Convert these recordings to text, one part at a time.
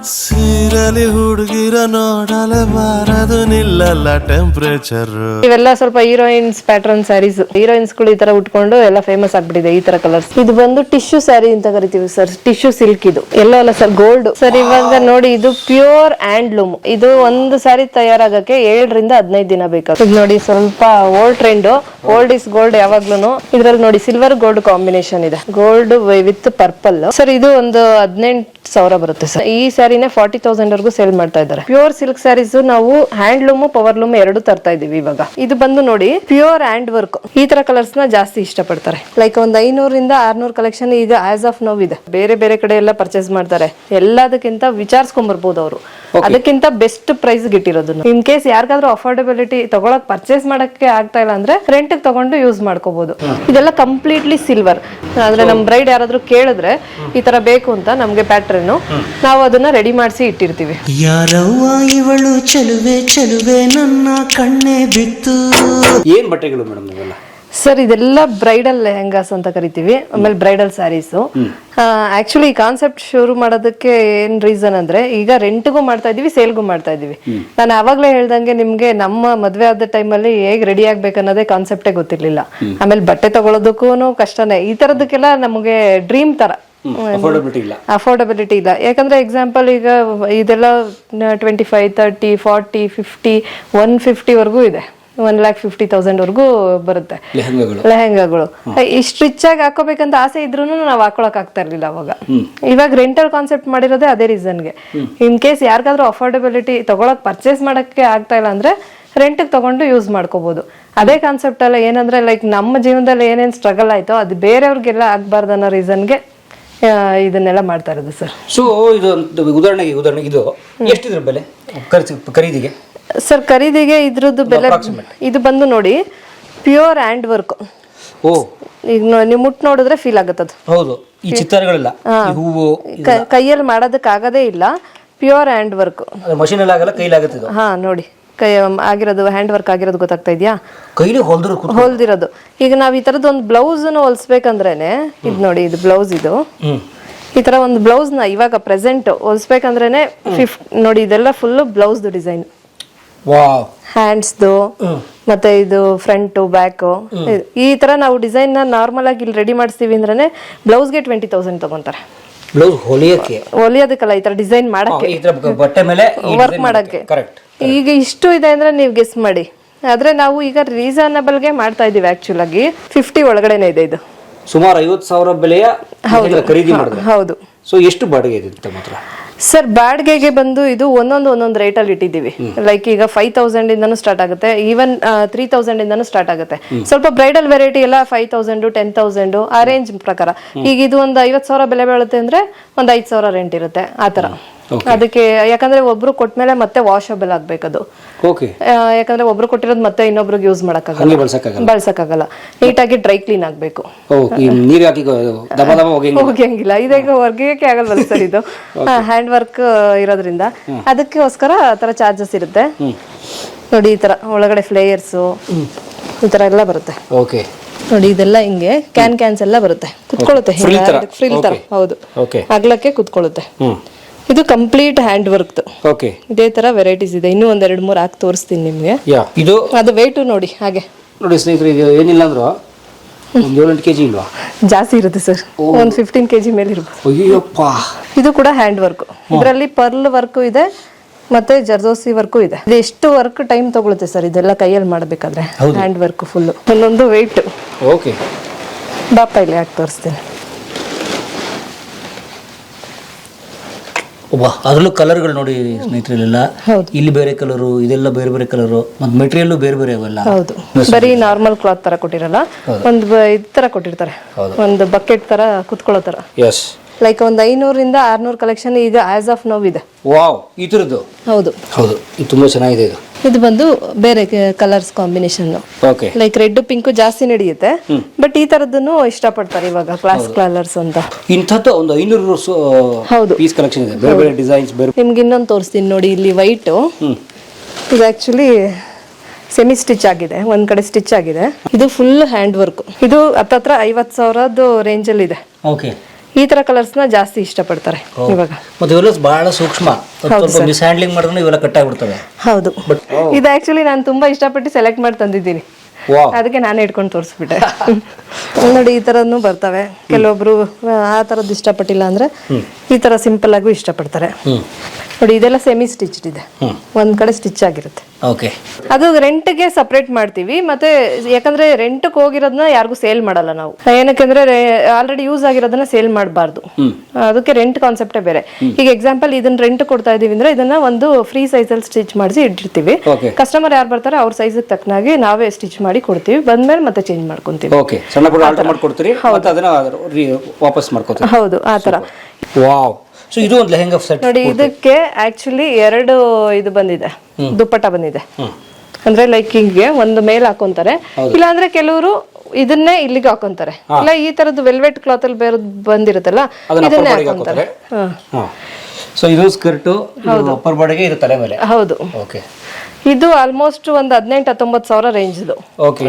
See ಸೀರಲಿ ಹುಡುಗಿರ ನೋಡಲೆ ಬಾರದು ನಿಲ್ಲಲ್ಲ temperature ಇವೆಲ್ಲ ಸ್ವಲ್ಪ ಹೀರೋಯಿನ್ಸ್ ಪ್ಯಾಟರ್ನ್ ಸ್ಯಾರೀಸ್ ಹೀರೋಯಿನ್ಸ್ಗಳು ಈ ತರ ಉಟ್ಕೊಂಡು ಎಲ್ಲ ಫೇಮಸ್ ಆಗ್ಬಿಟ್ಟಿದೆ ಈ ತರ ಕಲರ್ಸ್ ಇದು ಬಂದು ಟಿಶ್ಯೂ ಸ್ಯಾರಿ ಅಂತ ಕರಿತೀವಿ ಸರ್ ಟಿಶ್ಯೂ ಸಿಲ್ಕ್ ಇದು. ಎಲ್ಲ ಅಲ್ಲ ಸರ್ ಗೋಲ್ಡ್ ಸರ್ ಇವಾಗ ನೋಡಿ, ಇದು ಪ್ಯೂರ್ ಹ್ಯಾಂಡ್ಲೂಮ್ ಇದು ಒಂದು ಸ್ಯಾರಿ ತಯಾರಾಗಕ್ಕೆ ಏಳರಿಂದ ಹದಿನೈದು ದಿನ ಬೇಕು ಇದು ನೋಡಿ, ಸ್ವಲ್ಪ old trend old is gold ಯಾವಾಗ್ಲೂ ಇದ್ರಲ್ಲಿ ನೋಡಿ ಸಿಲ್ವರ್ ಗೋಲ್ಡ್ ಕಾಂಬಿನೇಷನ್ ಇದೆ. ಗೋಲ್ಡ್ ವಿತ್ ಪರ್ಪಲ್ ಸರ್ ಇದು ಒಂದು ಹದಿನೆಂಟು ಸಾವಿರ ಬರುತ್ತೆ ಸರ್ ಈ ಸ್ಯಾರಿನ ಫಾರ್ಟಿ ವರ್ಗೂ ಸೇಲ್ ಮಾಡ್ತಾ ಇದ್ದಾರೆ. ಪ್ಯೂರ್ ಸಿಲ್ಕ್ ಸ್ಯಾರೀಸ್ ನಾವು ಹ್ಯಾಂಡ್ಲೂಮ್ ಪವರ್ ಲೂಮ್ ಎರಡು ತರ್ತಾ ಇದೀವಿ ಇವಾಗ. ಇದು ಬಂದು ನೋಡಿ ಪ್ಯೂರ್ ಹ್ಯಾಂಡ್ ವರ್ಕ್ ಈ ತರ ಕಲರ್ಸ್ನ ಜಾಸ್ತಿ ಇಷ್ಟಪಡ್ತಾರೆ. ಲೈಕ್ ಒಂದ್ ಐನೂರಿಂದ ಆರ್ನೂರ್ ಕಲೆಕ್ಷನ್ ಈಗ ಆಸ್ ಆಫ್ ನೋವ್ ಇದೆ. ಬೇರೆ ಬೇರೆ ಕಡೆ ಎಲ್ಲ ಪರ್ಚೇಸ್ ಮಾಡ್ತಾರೆ. ಎಲ್ಲದಕ್ಕಿಂತ ವಿಚಾರಿಸ್ಕೊಂಡ್ ಬರ್ಬೋದು ಅವರು ಅದಕ್ಕಿಂತ ಬೆಸ್ಟ್ ಪ್ರೈಸ್ ಇಟ್ಟಿರೋದು ಇನ್ ಕೇಸ್ ಯಾರಿಗಾದ್ರೂ ಅಫೋರ್ಡೆಬಿಲಿಟಿ ತಗೊಳಕ್ ಪರ್ಚೇಸ್ ಮಾಡಕ್ಕೆ ಆಗ್ತಾ ಇಲ್ಲ ಅಂದ್ರೆ ರೆಂಟ್ ತಗೊಂಡು ಯೂಸ್ ಮಾಡ್ಕೋಬಹುದು ಇದೆಲ್ಲ ಕಂಪ್ಲೀಟ್ಲಿ ಸಿಲ್ವರ್ ಅಂದ್ರೆ ನಮ್ ಬ್ರೈಡ್ ಯಾರಾದ್ರೂ ಕೇಳಿದ್ರೆ ಈ ತರ ಬೇಕು ಅಂತ ನಮ್ಗೆ ಪ್ಯಾಟ್ರನ್ ನಾವು ಅದನ್ನ ರೆಡಿ ಮಾಡಿಸಿ ಇಟ್ಟಿರ್ತೀವಿ ಯಾರವ್ವ ಇವಳು? ಚಲುವೆ ಚಲುವೆ ನನ್ನ ಕಣ್ಣೆ ಬಿತ್ತು. ಏನ್ ಬಟ್ಟೆಗಳು ಮೇಡಮ್ ಇವೆಲ್ಲ ಸರ್ ಇದೆಲ್ಲ ಬ್ರೈಡಲ್ ಲೆಹಂಗಾಸ್ ಅಂತ ಕರಿತೀವಿ. ಆಮೇಲೆ ಬ್ರೈಡಲ್ ಸ್ಯಾರೀಸ್. ಆಕ್ಚುಲಿ ಈ ಕಾನ್ಸೆಪ್ಟ್ ಶುರು ಮಾಡೋದಕ್ಕೆ ಏನ್ ರೀಸನ್ ಅಂದ್ರೆ ಈಗ ರೆಂಟ್ಗೂ ಮಾಡ್ತಾ ಇದೀವಿ ಸೇಲ್ಗೂ ಮಾಡ್ತಾ ಇದೀವಿ ನಾನು ಅವಾಗ್ಲೇ ಹೇಳ್ದಂಗೆ ನಿಮ್ಗೆ ನಮ್ಮ ಮದ್ವೆ ಆದ ಟೈಮಲ್ಲಿ ಹೇಗೆ ರೆಡಿ ಆಗ್ಬೇಕು ಅನ್ನೋದೇ ಕಾನ್ಸೆಪ್ಟೇ ಗೊತ್ತಿರ್ಲಿಲ್ಲ. ಆಮೇಲೆ ಬಟ್ಟೆ ತಗೊಳೋದಕ್ಕೂ ಕಷ್ಟನೇ. ಈ ತರದಕ್ಕೆಲ್ಲ ನಮಗೆ ಡ್ರೀಮ್ ತರ. ಅಫೋರ್ಡಬಿಲಿಟಿ ಇಲ್ಲ. ಅಫೋರ್ಡಬಿಲಿಟಿ ಇಲ್ಲ. ಯಾಕಂದ್ರೆ ಎಕ್ಸಾಂಪಲ್ ಈಗ ಇದೆಲ್ಲ twenty five thirty forty fifty one ಫಿಫ್ಟಿವರೆಗೂ ಇದೆ. ಒನ್ ಲ್ಯಾಕ್ ಫಿಫ್ಟಿ ತೌಸಂಡ್ ವರ್ಗೂ ಬರುತ್ತೆ. ಲೆಹೆಂಗಾಗಳು. ಇಷ್ಟು ರಿಚ್ ಆಗಿ ಹಾಕೋಬೇಕಂತ ಆಸೆ ಇದ್ರು ನಾವು ಹಾಕೊಳಕ್ ಆಗ್ತಾ ಇರ್ಲಿಲ್ಲ ಅವಾಗ. ಇವಾಗ ರೆಂಟಲ್ ಕಾನ್ಸೆಪ್ಟ್ ಮಾಡಿರೋದೇ ಅದೇ ರೀಸನ್ಗೆ ಇನ್ ಕೇಸ್ ಯಾರಿಗಾದ್ರೂ ಅಫೋರ್ಡಬಿಲಿಟಿ ತಗೊಳಕ್ ಪರ್ಚೇಸ್ ಮಾಡಕ್ಕೆ ಆಗ್ತಾ ಇಲ್ಲ ಅಂದ್ರೆ ರೆಂಟ್ ತಗೊಂಡು ಯೂಸ್ ಮಾಡ್ಕೋಬಹುದು ಅದೇ ಕಾನ್ಸೆಪ್ಟ್ ಅಲ್ಲ ಏನಂದ್ರೆ ಲೈಕ್ ನಮ್ಮ ಜೀವನದಲ್ಲಿ ಏನೇನ್ ಸ್ಟ್ರಗಲ್ ಆಯ್ತೋ ಅದು ಬೇರೆಯವ್ರಿಗೆಲ್ಲ ಆಗ್ಬಾರ್ದು ಅನ್ನೋ ರೀಸನ್ಗೆ ಇದನ್ನೆಲ್ಲ ಮಾಡ್ತಾ ಇರೋದು ಸರ್. ಸೊ ಇದು ಉದಾಹರಣೆಗೆ ಉದಾಹರಣೆಗೆ ಇದು. ಎಷ್ಟಿದ್ರ ಬೆಲೆ? ಖರ್ಚು ಖರೀದಿಗೆ? ಸರ್ ಖರೀದಿಗೆ ಇದ್ರದ್ದು ಬೆಲೆ ಇದು ಬಂದು ನೋಡಿ ಪ್ಯೂರ್ ಹ್ಯಾಂಡ್ ವರ್ಕ್ ಓ. ಈಗ ನೀವು ಮುಟ್ ನೋಡಿದ್ರೆ ಫೀಲ್ ಆಗುತ್ತದು ಹೌದು. ಈ ಚಿತ್ತಾರಗಳಿಲ್ಲ. ಹೂವು ಕೈಯಲ್ಲಿ ಮಾಡೋದಕ್ಕಾಗದೇ ಇಲ್ಲ. ಪ್ಯೂರ್ ಹ್ಯಾಂಡ್ ವರ್ಕ್ ಮಷೀನಲ್ಲಿ ಆಗಲ್ಲ ಕೈಲಾಗುತ್ತೆ ಹಾ ನೋಡಿ. ಕೈ ಆಗಿರೋದು ಹ್ಯಾಂಡ್ ವರ್ಕ್ ಆಗಿರೋದು ಗೊತ್ತಾಗ್ತಾ ಇದೆಯಾ? ಕೈಲಿ ಹೊಲ್ದ್ರು ಹೊಲ್ದಿರೋದು. ಈಗ ನಾವ್ ಈ ತರದ್ ಒಂದು ಬ್ಲೌಸ್ ಹೊಲ್ಸ್ಬೇಕಂದ್ರೇನೆ ಇದು ನೋಡಿ ಇದು ಬ್ಲೌಸ್ ಇದು. ಈ ತರ ಒಂದು ಬ್ಲೌಸ್ನ ಇವಾಗ ಪ್ರೆಸೆಂಟ್ ಹೊಲ್ಸ್ಬೇಕಂದ್ರೇನೆ ಫಿಫ್ಟ್ ನೋಡಿ ಇದೆಲ್ಲ ಫುಲ್ ಬ್ಲೌಸ್ ಡಿಸೈನ್ ಹ್ಯಾಂಡ್ಸ್ ಹ್ಯಾಂಡ್ಸ್ದು ಮತ್ತೆ ಇದು ಫ್ರಂಟು ಬ್ಯಾಕು ಈ ತರ ನಾವು ಡಿಸೈನ್ನ ನಾರ್ಮಲ್ ಆಗಿ ಇಲ್ಲಿ ರೆಡಿ ಮಾಡಿಸ್ತೀವಿ ಅಂದ್ರೆ ಬ್ಲೌಸ್ಗೆ ಟ್ವೆಂಟಿ ತೌಸಂಡ್ ತಗೊಂತಾರೆ. ಬ್ಲೌಸ್ ಹೊಲಿಯೋದಕ್ಕಲ್ಲ ಈ ತರ ಡಿಸೈನ್ ಮಾಡಕ್ಕೆ. ವರ್ಕ್ ಮಾಡಕ್ಕೆ. ಕರೆಕ್ಟ್ ಈಗ ಇಷ್ಟು ಇದೆ ಅಂದ್ರೆ ನೀವು ಗೆಸ್ ಮಾಡಿ. ಆದ್ರೆ ನಾವು ಈಗ ರೀಸನಬಲ್ಗೆ ಮಾಡ್ತಾ ಇದೀವಿ ಆಕ್ಚುಲ್ ಆಗಿ. ಫಿಫ್ಟಿ ಒಳಗಡೆನೆ ಇದೆ ಇದು. ಸುಮಾರು ಐವತ್ತು ಸಾವಿರ ಬೆಲೆಯ ಖರೀದಿ ಮಾಡಿದ್ರೆ. ಹೌದು. ಸೊ ಎಷ್ಟು ಬಾಡಿಗೆ ಇದೆ ತಮ್ಮ ಹತ್ರ ಸರ್ ಬಾಡಿಗೆಗೆ ಬಂದು ಇದು ಒಂದೊಂದು ಒಂದೊಂದು ರೇಟ್ ಅಲ್ಲಿ ಇಟ್ಟಿದ್ದೀವಿ. ಲೈಕ್ ಈಗ ಫೈವ್ ತೌಸಂಡ್ ಇಂದನೂ ಸ್ಟಾರ್ಟ್ ಆಗುತ್ತೆ. ಈವನ್ ತ್ರೀ ತೌಸಂಡ್ ಇಂದನೂ ಸ್ಟಾರ್ಟ್ ಆಗುತ್ತೆ. ಸ್ವಲ್ಪ ಬ್ರೈಡಲ್ ವೆರೈಟಿ ಎಲ್ಲ ಫೈವ್ ತೌಸಂಡ್ ಟೆನ್ ತೌಸಂಡ್ ಆ ರೇಂಜ್ ಪ್ರಕಾರ. ಈಗ ಇದು ಒಂದು ಐವತ್ತು ಸಾವಿರ ಬೆಲೆ ಬೀಳುತ್ತೆ ಅಂದ್ರೆ ಒಂದು ಐದು ಸಾವಿರ ರೆಂಟ್ ಇರುತ್ತೆ. ಆ ತರ. ಅದಕ್ಕೆ ಯಾಕಂದ್ರೆ ಒಬ್ರು ಕೊಟ್ಮೇಲೆ ಮತ್ತೆ ವಾಷಬಲ್ ಆಗ್ಬೇಕದು. ಯಾಕಂದ್ರೆ ಒಬ್ರು ಕೊಟ್ಟಿರೋದು ಮತ್ತೆ ಇನ್ನೊಬ್ರಿಗೆ ಯೂಸ್ ಮಾಡಕ್ಕಾಗಲ್ಲ. ಬಳಸಕ್ಕಾಗಲ್ಲ. ನೀಟಾಗಿ ಡ್ರೈ ಕ್ಲೀನ್ ಆಗ್ಬೇಕು. ಓ ಈ ನೀರು ಹಾಕಿ ಗೊ- ದಬ ದಬ ಹೋಗಿ ಹೋಗಂಗಿಲ್ಲ. ಇದೀಗ ಹೊರ್ಗಕ್ಕೆ ಆಗಲ್ವಲ್ಲ ಸರ್ ಇದು? ಹ್ಯಾಂಡ್ ವರ್ಕ್ ಇರೋದ್ರಿಂದ. ಅದಕ್ಕೋಸ್ಕರ ಆ ತರ ಚಾರ್ಜಸ್ ಇರುತ್ತೆ. ನೋಡಿ ಈ ತರ ಒಳಗಡೆ ಫ್ಲೇಯರ್ಸು ಈ ತರ ಎಲ್ಲ ಬರುತ್ತೆ. ಓಕೆ ನೋಡಿ ಇದೆಲ್ಲ ಹಿಂಗೆ ಕ್ಯಾನ್ ಕ್ಯಾನ್ಸ್ ಎಲ್ಲ ಬರುತ್ತೆ. ಕುತ್ಕೊಳ್ಳುತ್ತೆ? ಫ್ರಿಲ್ ತರ. ಹೌದು. ಅಗ್ಲಕ್ಕೆ ಕುತ್ಕೊಳ್ಳುತ್ತೆ. ಇದು ಕಂಪ್ಲೀಟ್ ಹ್ಯಾಂಡ್ ವರ್ಕ್ ಓಕೆ ಇದೇ ತರ ವೆರೈಟೀಸ್ ಇದೆ. ಇನ್ನೂ ಒಂದೆರಡು ಮೂರು ಹಾಕಿ ತೋರಿಸ್ತೀನಿ ನಿಮ್ಗೆ. ಯಾ ಇದು ಅದು ವೆಯ್ಟು ನೋಡಿ ಹಾಗೆ. ನೋಡಿ ಸ್ನೇಹಿತರೆ ಇದು ಏನಿಲ್ಲ ಅಂದ್ರು? ಒಂದು ಏಳೆಂಟು ಕೆ ಜಿ ಇಲ್ವಾ? ಜಾಸ್ತಿ ಇರುತ್ತೆ ಸರ್. ಒಂದು ಫಿಫ್ಟೀನ್ ಕೆಜಿ ಮೇಲೆ ಇರ್ಬೋದು. ಅಯ್ಯಪ್ಪ ಇದು ಕೂಡ ಹ್ಯಾಂಡ್ ವರ್ಕ್ ಇದರಲ್ಲಿ ಪರ್ಲ್ ವರ್ಕು ಇದೆ ಮತ್ತೆ ಜರ್ದೋಸಿ ವರ್ಕು ಇದೆ. ಇದು ಎಷ್ಟು ವರ್ಕ್ ಟೈಮ್ ತಗೊಳುತ್ತೆ ಸರ್ ಇದೆಲ್ಲ ಕೈಯಲ್ಲಿ ಮಾಡಬೇಕಾದ್ರೆ? ಹ್ಯಾಂಡ್ ವರ್ಕ್ ಫುಲ್ ಒಂದೊಂದು ವೆಯ್ಟ್ ಓಕೆ ಬಾಪ ಇಲ್ಲಿ ಹಾಕಿ ತೋರಿಸ್ತೀನಿ. ಒಬ್ಬ ಅದರಲ್ಲೂ ಕಲರ್ಗಳು ನೋಡಿ ಸ್ನೇಹಿತರಲ್ಲೆಲ್ಲ ಹೌದು. ಇಲ್ಲಿ ಬೇರೆ ಕಲರು ಇದೆಲ್ಲ ಬೇರೆ ಬೇರೆ ಕಲರು ಮತ್ತು ಮೆಟೀರಿಯಲ್ ಬೇರೆ ಬೇರೆ ಅವೆಲ್ಲ. ಹೌದು. ಬರೀ ನಾರ್ಮಲ್ ಕ್ಲಾತ್ ತರ ಕೊಟ್ಟಿರಲ್ಲ. ಒಂದು ಇದ್ ತರ ಕೊಟ್ಟಿರ್ತಾರೆ. ಒಂದು ಬಕೆಟ್ ತರ ಕುತ್ಕೊಳ್ಳೋ ತರ. ಎಸ್ ಲೈಕ್ ಒಂದು ಐನೂರಿಂದ ಆರ್ನೂರು ಕಲೆಕ್ಷನ್ ಈಗ ಆಸ್ ಆಫ್ ನೋವ್ ಇದೆ. ವಾವ್ ಈ ಥರದ್ದು ಹೌದು. ಹೌದು ಇದು ತುಂಬ ಚೆನ್ನಾಗಿದೆ ಇದು. ಇದು ಬಂದು ಬೇರೆ colours combination okay like red pink ಜಾಸ್ತಿ ನಡೆಯುತ್ತೆ. ಬಟ್ ಈ ತರದನ್ನು ಇಷ್ಟಪಡ್ತಾರೆ ಇವಾಗ ಕ್ಲಾಸ್ ಕಲರ್ಸ್ ಅಂತ. ಇಂಥದ್ದು ಒಂದು ಐನೂರು ಹೌದು. ಪೀಸ್ ಕಲೆಕ್ಷನ್ ಇದೆ. ಬೇರೆ ಬೇರೆ ಡಿಸೈನ್ಸ್ ಬೇರೆ ನಿಮ್ಗೆ ಇನ್ನೊಂದು ತೋರಿಸ್ತೀನಿ ನೋಡಿ ಇಲ್ಲಿ ವೈಟ್ ಇದು ಆಕ್ಚುಲಿ ಸೆಮಿ ಸ್ಟಿಚ್ ಆಗಿದೆ. ಒಂದ್ ಕಡೆ ಸ್ಟಿಚ್ ಆಗಿದೆ. ಇದು ಫುಲ್ ಹ್ಯಾಂಡ್ ವರ್ಕ್ ಇದು ಹತ್ತತ್ರ ಐವತ್ ಸಾವಿರದ ರೇಂಜ್ ಅಲ್ಲಿ ಇದೆ. ಓಕೆ ಈ ತರ ಕಲರ್ಸ್ನ ಜಾಸ್ತಿ ಇಷ್ಟಪಡ್ತಾರೆ ಇವಾಗ. ಮತ್ತೆ ಇವೆಲ್ಲ ಬಹಳ ಸೂಕ್ಷ್ಮ. ಸ್ವಲ್ಪ ಮಿಸ್ ಹ್ಯಾಂಡ್ಲಿಂಗ್ ಮಾಡಿದ್ರೆ ಇವೆಲ್ಲ ಕಟ್ ಆಗ್ಬಿಡ್ತವೆ. ಹೌದು. ಇದು ಆಕ್ಚುಲಿ ನಾನು ತುಂಬಾ ಇಷ್ಟಪಟ್ಟು ಸೆಲೆಕ್ಟ್ ಮಾಡಿ ತಂದಿದ್ದೀನಿ. ಅದಕ್ಕೆ ನಾನೇ ಇಟ್ಕೊಂಡು ತೋರಿಸ್ಬಿಟ್ಟೆ. ನೋಡಿ ಈ ತರನು ಬರ್ತವೆ. ಕೆಲವೊಬ್ರು ಆ ತರದ್ದು ಇಷ್ಟಪಟ್ಟಿಲ್ಲ ಅಂದ್ರೆ ಈ ತರ ಸಿಂಪಲ್ ಆಗೂ ಇಷ್ಟಪಡ್ತಾರೆ. ನೋಡಿ ಇದೆಲ್ಲ ಸೆಮಿ ಸ್ಟಿಚ್ ಇದೆ. ಒಂದ್ ಕಡೆ ಸ್ಟಿಚ್ ಆಗಿರುತ್ತೆ. ಓಕೆ ಅದು ರೆಂಟ್ಗೆ ಸಪ್ರೇಟ್ ಮಾಡ್ತೀವಿ ಮತ್ತೆ ಯಾಕಂದ್ರೆ ರೆಂಟ್ಗೆ ಹೋಗಿರೋದನ್ನ ಯಾರಿಗೂ ಸೇಲ್ ಮಾಡಲ್ಲ ನಾವು. ಏನಕ್ಕೆಂದ್ರೆ ಆಲ್ರೆಡಿ ಯೂಸ್ ಆಗಿರೋದನ್ನ ಸೇಲ್ ಮಾಡಬಾರ್ದು. ಅದಕ್ಕೆ ರೆಂಟ್ ಕಾನ್ಸೆಪ್ಟೇ ಬೇರೆ. ಈಗ ಎಕ್ಸಾಂಪಲ್ ಇದನ್ನ ರೆಂಟ್ ಕೊಡ್ತಾ ಇದೀವಿ ಅಂದ್ರೆ ಇದನ್ನ ಒಂದು ಫ್ರೀ ಸೈಜ್ ಅಲ್ಲಿ ಸ್ಟಿಚ್ ಮಾಡಿಸಿ ಇಟ್ಟಿರ್ತೀವಿ. ಕಸ್ಟಮರ್ ಯಾರು ಬರ್ತಾರೆ ಅವ್ರ ಸೈಜ್ ತಕ್ಕನಾಗಿ ನಾವೇ ಸ್ಟಿಚ್ ಮಾಡಿ ಕೊಡ್ತೀವಿ. ಬಂದ್ಮೇಲೆ ಮತ್ತೆ ಚೇಂಜ್ ಮಾಡ್ಕೊಂತೀವಿ. ಹೌದು. ಆ ತರ. ವಾವ್ ಸೊ ಇದು ಒಂದು ಲೆಹೆಂಗಾ ಸೆಟ್ ನೋಡಿ ಇದಕ್ಕೆ ಆಕ್ಚುಲಿ ಎರಡು ಇದು ಬಂದಿದೆ. ದುಪ್ಪಟ್ಟ ಬಂದಿದೆ. ಅಂದ್ರೆ ಲೈಕ್ ಹಿಂಗೆ ಒಂದು ಮೇಲ್ ಹಾಕೊಂತಾರೆ. ಇಲ್ಲ ಅಂದ್ರೆ ಕೆಲವರು ಇದನ್ನೇ ಇಲ್ಲಿಗೆ ಹಾಕೊಂತಾರೆ. ಇಲ್ಲ ಈ ತರದ್ದು ವೆಲ್ವೆಟ್ ಕ್ಲಾತ್ ಅಲ್ಲಿ ಬೇರೆ ಬಂದಿರುತ್ತಲ್ಲ ಇದನ್ನೇ ಹಾಕೊಂತಾರೆ. ಹಾ. ಸೊ ಇದು ಸ್ಕರ್ಟ್ ಅಪ್ಪರ್ ಬಾಡಿಗೆ ಇದು ತಲೆ ಮೇಲೆ. ಹೌದು. ಓಕೆ ಇದು ಆಲ್ಮೋಸ್ಟ್ ಒಂದು ಹದಿನೆಂಟು ಹತ್ತೊಂಬತ್ತು ಸಾವಿರ ರೇಂಜ್ದು ಓಕೆ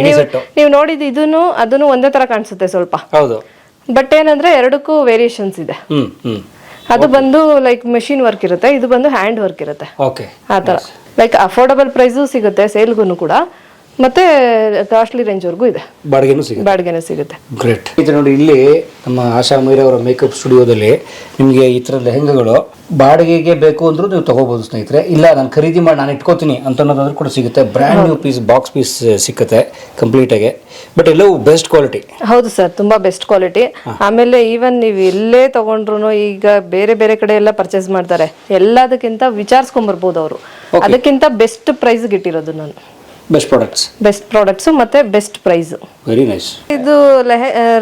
ನೀವು ನೋಡಿದ ಇದನ್ನು ಅದನ್ನು ಒಂದೇ ತರ ಕಾಣಿಸುತ್ತೆ ಸ್ವಲ್ಪ. ಹೌದು. ಬಟ್ ಏನಂದ್ರೆ ಎರಡಕ್ಕೂ ವೇರಿಯೇಷನ್ಸ್ ಇದೆ. ಅದು ಬಂದು ಲೈಕ್ ಮೆಷಿನ್ ವರ್ಕ್ ಇರುತ್ತೆ ಇದು ಬಂದು ಹ್ಯಾಂಡ್ ವರ್ಕ್ ಇರುತ್ತೆ. ಓಕೆ ಆ ಥರ. ಲೈಕ್ ಅಫೋರ್ಡಬಲ್ ಪ್ರೈಸ್ ಸಿಗುತ್ತೆ ಸೇಲ್ಗೂ ಕೂಡ. ಮತ್ತೆ ಕಾಸ್ಟ್ಲಿ ರೇಂಜ್ವರೆಗೂ ಇದೆ. ಬಾಡಿಗೆನೂ ಸಿಗುತ್ತೆ. ಬಾಡಿಗೆನೂ ಸಿಗುತ್ತೆ. ಗ್ರೇಟ್ ಇದು ನೋಡಿ ಇಲ್ಲಿ ನಮ್ಮ ಆಶಾ ಮೀರಾ ಅವರ ಮೇಕಪ್ ಸ್ಟುಡಿಯೋದಲ್ಲಿ ನಿಮಗೆ ಈ ಥರ ಲೆಹೆಂಗಗಳು ಬಾಡಿಗೆಗೆ ಬೇಕು ಅಂದ್ರೆ ನೀವು ತಗೋಬಹುದು ಸ್ನೇಹಿತರೆ. ಇಲ್ಲ ನಾನು ಖರೀದಿ ಮಾಡಿ ನಾನು ಇಟ್ಕೋತೀನಿ ಅಂತ ಅನ್ನೋದಾದ್ರೂ ಕೂಡ ಸಿಗುತ್ತೆ. Brand new piece box piece ಸಿಕ್ಕತ್ತೆ ಕಂಪ್ಲೀಟಾಗಿ ಬಟ್ ಎಲ್ಲವೂ ಬೆಸ್ಟ್ ಕ್ವಾಲಿಟಿ. ಹೌದು ಸರ್ ತುಂಬಾ ಬೆಸ್ಟ್ ಕ್ವಾಲಿಟಿ. ಆಮೇಲೆ ಈವನ್ ನೀವು ಎಲ್ಲೇ ತಗೊಂಡ್ರು ಈಗ ಬೇರೆ ಬೇರೆ ಕಡೆ ಎಲ್ಲ ಪರ್ಚೇಸ್ ಮಾಡ್ತಾರೆ. ಎಲ್ಲದಕ್ಕಿಂತ ವಿಚಾರಿಸ್ಕೊಂಡ್ಬರ್ಬೋದು ಅವರು. ಅದಕ್ಕಿಂತ ಬೆಸ್ಟ್ ಪ್ರೈಸ್ ಇಟ್ಟಿರೋದು ನಾನು. ಬೆಸ್ಟ್ ಪ್ರಾಡಕ್ಟ್ಸ್ ಬೆಸ್ಟ್ ಪ್ರಾಡಕ್ಟ್ಸ್ ಮತ್ತೆ ಬೆಸ್ಟ್ ಪ್ರೈಸ್ ವೆರಿ ನೈಸ್ ಇದು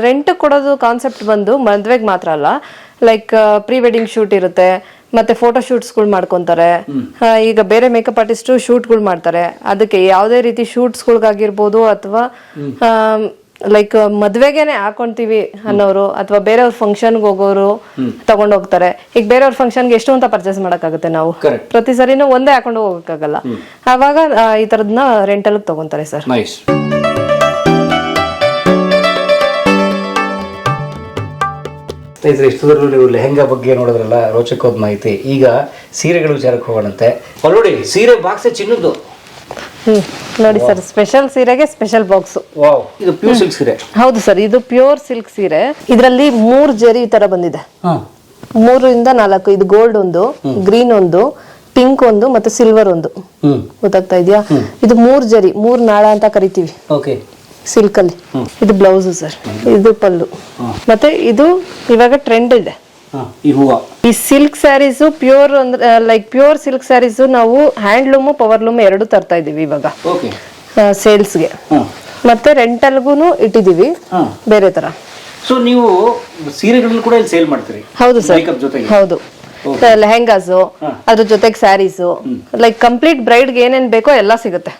ರೆಂಟ್ ಕೊಡೋದು ಕಾನ್ಸೆಪ್ಟ್ ಬಂದು ಮದ್ವೆಗೆ ಮಾತ್ರ ಅಲ್ಲ. ಲೈಕ್ ಪ್ರೀ ವೆಡ್ಡಿಂಗ್ ಶೂಟ್ ಇರುತ್ತೆ. ಮತ್ತೆ ಫೋಟೋ ಶೂಟ್ಸ್ಗಳು ಮಾಡ್ಕೊಂತಾರೆ. ಈಗ ಬೇರೆ ಮೇಕಪ್ ಆರ್ಟಿಸ್ಟ್ ಶೂಟ್ಗಳು ಮಾಡ್ತಾರೆ. ಅದಕ್ಕೆ ಯಾವುದೇ ರೀತಿ ಶೂಟ್ಸ್ಗಳಿಗಾಗಿರ್ಬೋದು ಅಥವಾ ಲೈಕ್ ಮದ್ವೆಗೆನೆ ಹಾಕೊಂತೀವಿ ಅನ್ನೋರು ಅಥವಾ ಬೇರೆಯವ್ರ ಫಂಕ್ಷನ್ಗೆ ಹೋಗೋರು ತಗೊಂಡ್ ಹೋಗ್ತಾರೆ. ಈಗ ಬೇರೆಯವ್ರ ಫಂಕ್ಷನ್ಗೆ ಎಷ್ಟು ಅಂತ ಪರ್ಚೇಸ್ ಮಾಡಕ್ಕಾಗುತ್ತೆ ನಾವು. ಪ್ರತಿ ಸರಿನೂ ಒಂದೇ ಹಾಕೊಂಡು ಹೋಗಕ್ಕಾಗಲ್ಲ. ಅವಾಗ ಈ ತರದ್ನ ರೆಂಟಲ್ ತಗೊಂತಾರೆ ಸರ್. ಸ್ನೇಹಿತರೆ ಇಷ್ಟದಲ್ಲೂ ನೀವು ಲೆಹೆಂಗಾ ಬಗ್ಗೆ ನೋಡಿದ್ರಲ್ಲ ರೋಚಕವಾದ ಮಾಹಿತಿ. ಈಗ ಸೀರೆಗಳ ವಿಚಾರಕ್ಕೆ ಹೋಗೋಣಂತೆ. ನೋಡಿ ಸೀರೆ ಬಾಕ್ಸ್ ಚಿನ್ನದ್ದು. ಹ್ಮ್ ನೋಡಿ ಸರ್ ಸ್ಪೆಷಲ್ ಸೀರೆಗೆ ಸ್ಪೆಷಲ್ ಬಾಕ್ಸ್ ವಾವ್ ಇದು ಪ್ಯೂರ್ ಸಿಲ್ಕ್ ಸೀರೆ. ಹೌದು ಸರ್ ಇದು ಪ್ಯೂರ್ ಸಿಲ್ಕ್ ಸೀರೆ. ಇದರಲ್ಲಿ ಮೂರು ಜರಿ ಈ ತರ ಬಂದಿದೆ. ಮೂರಿಂದ ಮೂರರಿಂದ ನಾಲ್ಕು ಇದು ಗೋಲ್ಡ್ ಒಂದು ಗ್ರೀನ್ ಒಂದು ಪಿಂಕ್ ಒಂದು ಮತ್ತೆ ಸಿಲ್ವರ್ ಒಂದು. ಗೊತ್ತಾಗ್ತಾ ಇದೆಯಾ? ಇದು ಮೂರ್ ಜರಿ ಮೂರ್ ನಾಳ ಅಂತ ಕರಿತೀವಿ. ಓಕೆ ಸಿಲ್ಕ್ ಅಲ್ಲಿ ಇದು ಬ್ಲೌಸ್ ಸರ್. ಇದು ಪಲ್ಲು. ಮತ್ತೆ ಇದು ಇವಾಗ ಟ್ರೆಂಡ್ ಇದೆ. ಈ ಸಿಲ್ಕ್ ಸ್ಯಾರೀಸ್ ಪ್ಯೂರ್ ಅಂದ್ರೆ ಲೈಕ್ ಪ್ಯೂರ್ ಸಿಲ್ಕ್ ಸ್ಯಾರೀಸ್ ನಾವು ಹ್ಯಾಂಡ್ಲೂಮು ಪವರ್ಲೂಮ್ ಎರಡು ತರ್ತಾ ಇದೀವಿ ಇವಾಗ. ಸೇಲ್ಸ್ಗೆ. ಮತ್ತೆ ರೆಂಟಲ್ಗೂ ಇಟ್ಟಿದೀವಿ ಬೇರೆ ತರ. ಸೊ ನೀವು ಸೀರೆಗಳನ್ನು ಕೂಡ ಇಲ್ಲಿ ಸೇಲ್ ಮಾಡ್ತೀರಿ? ಹೌದು ಸರ್. ಜೊತೆಗೆ? ಹೌದು. ಲೆಹೆಂಗಾಸು ಅದ್ರ ಜೊತೆಗೆ ಸ್ಯಾರೀಸು. ಲೈಕ್ ಕಂಪ್ಲೀಟ್ ಬ್ರೈಡ್ಗೆ ಏನೇನು ಬೇಕೋ ಎಲ್ಲ ಸಿಗುತ್ತೆ.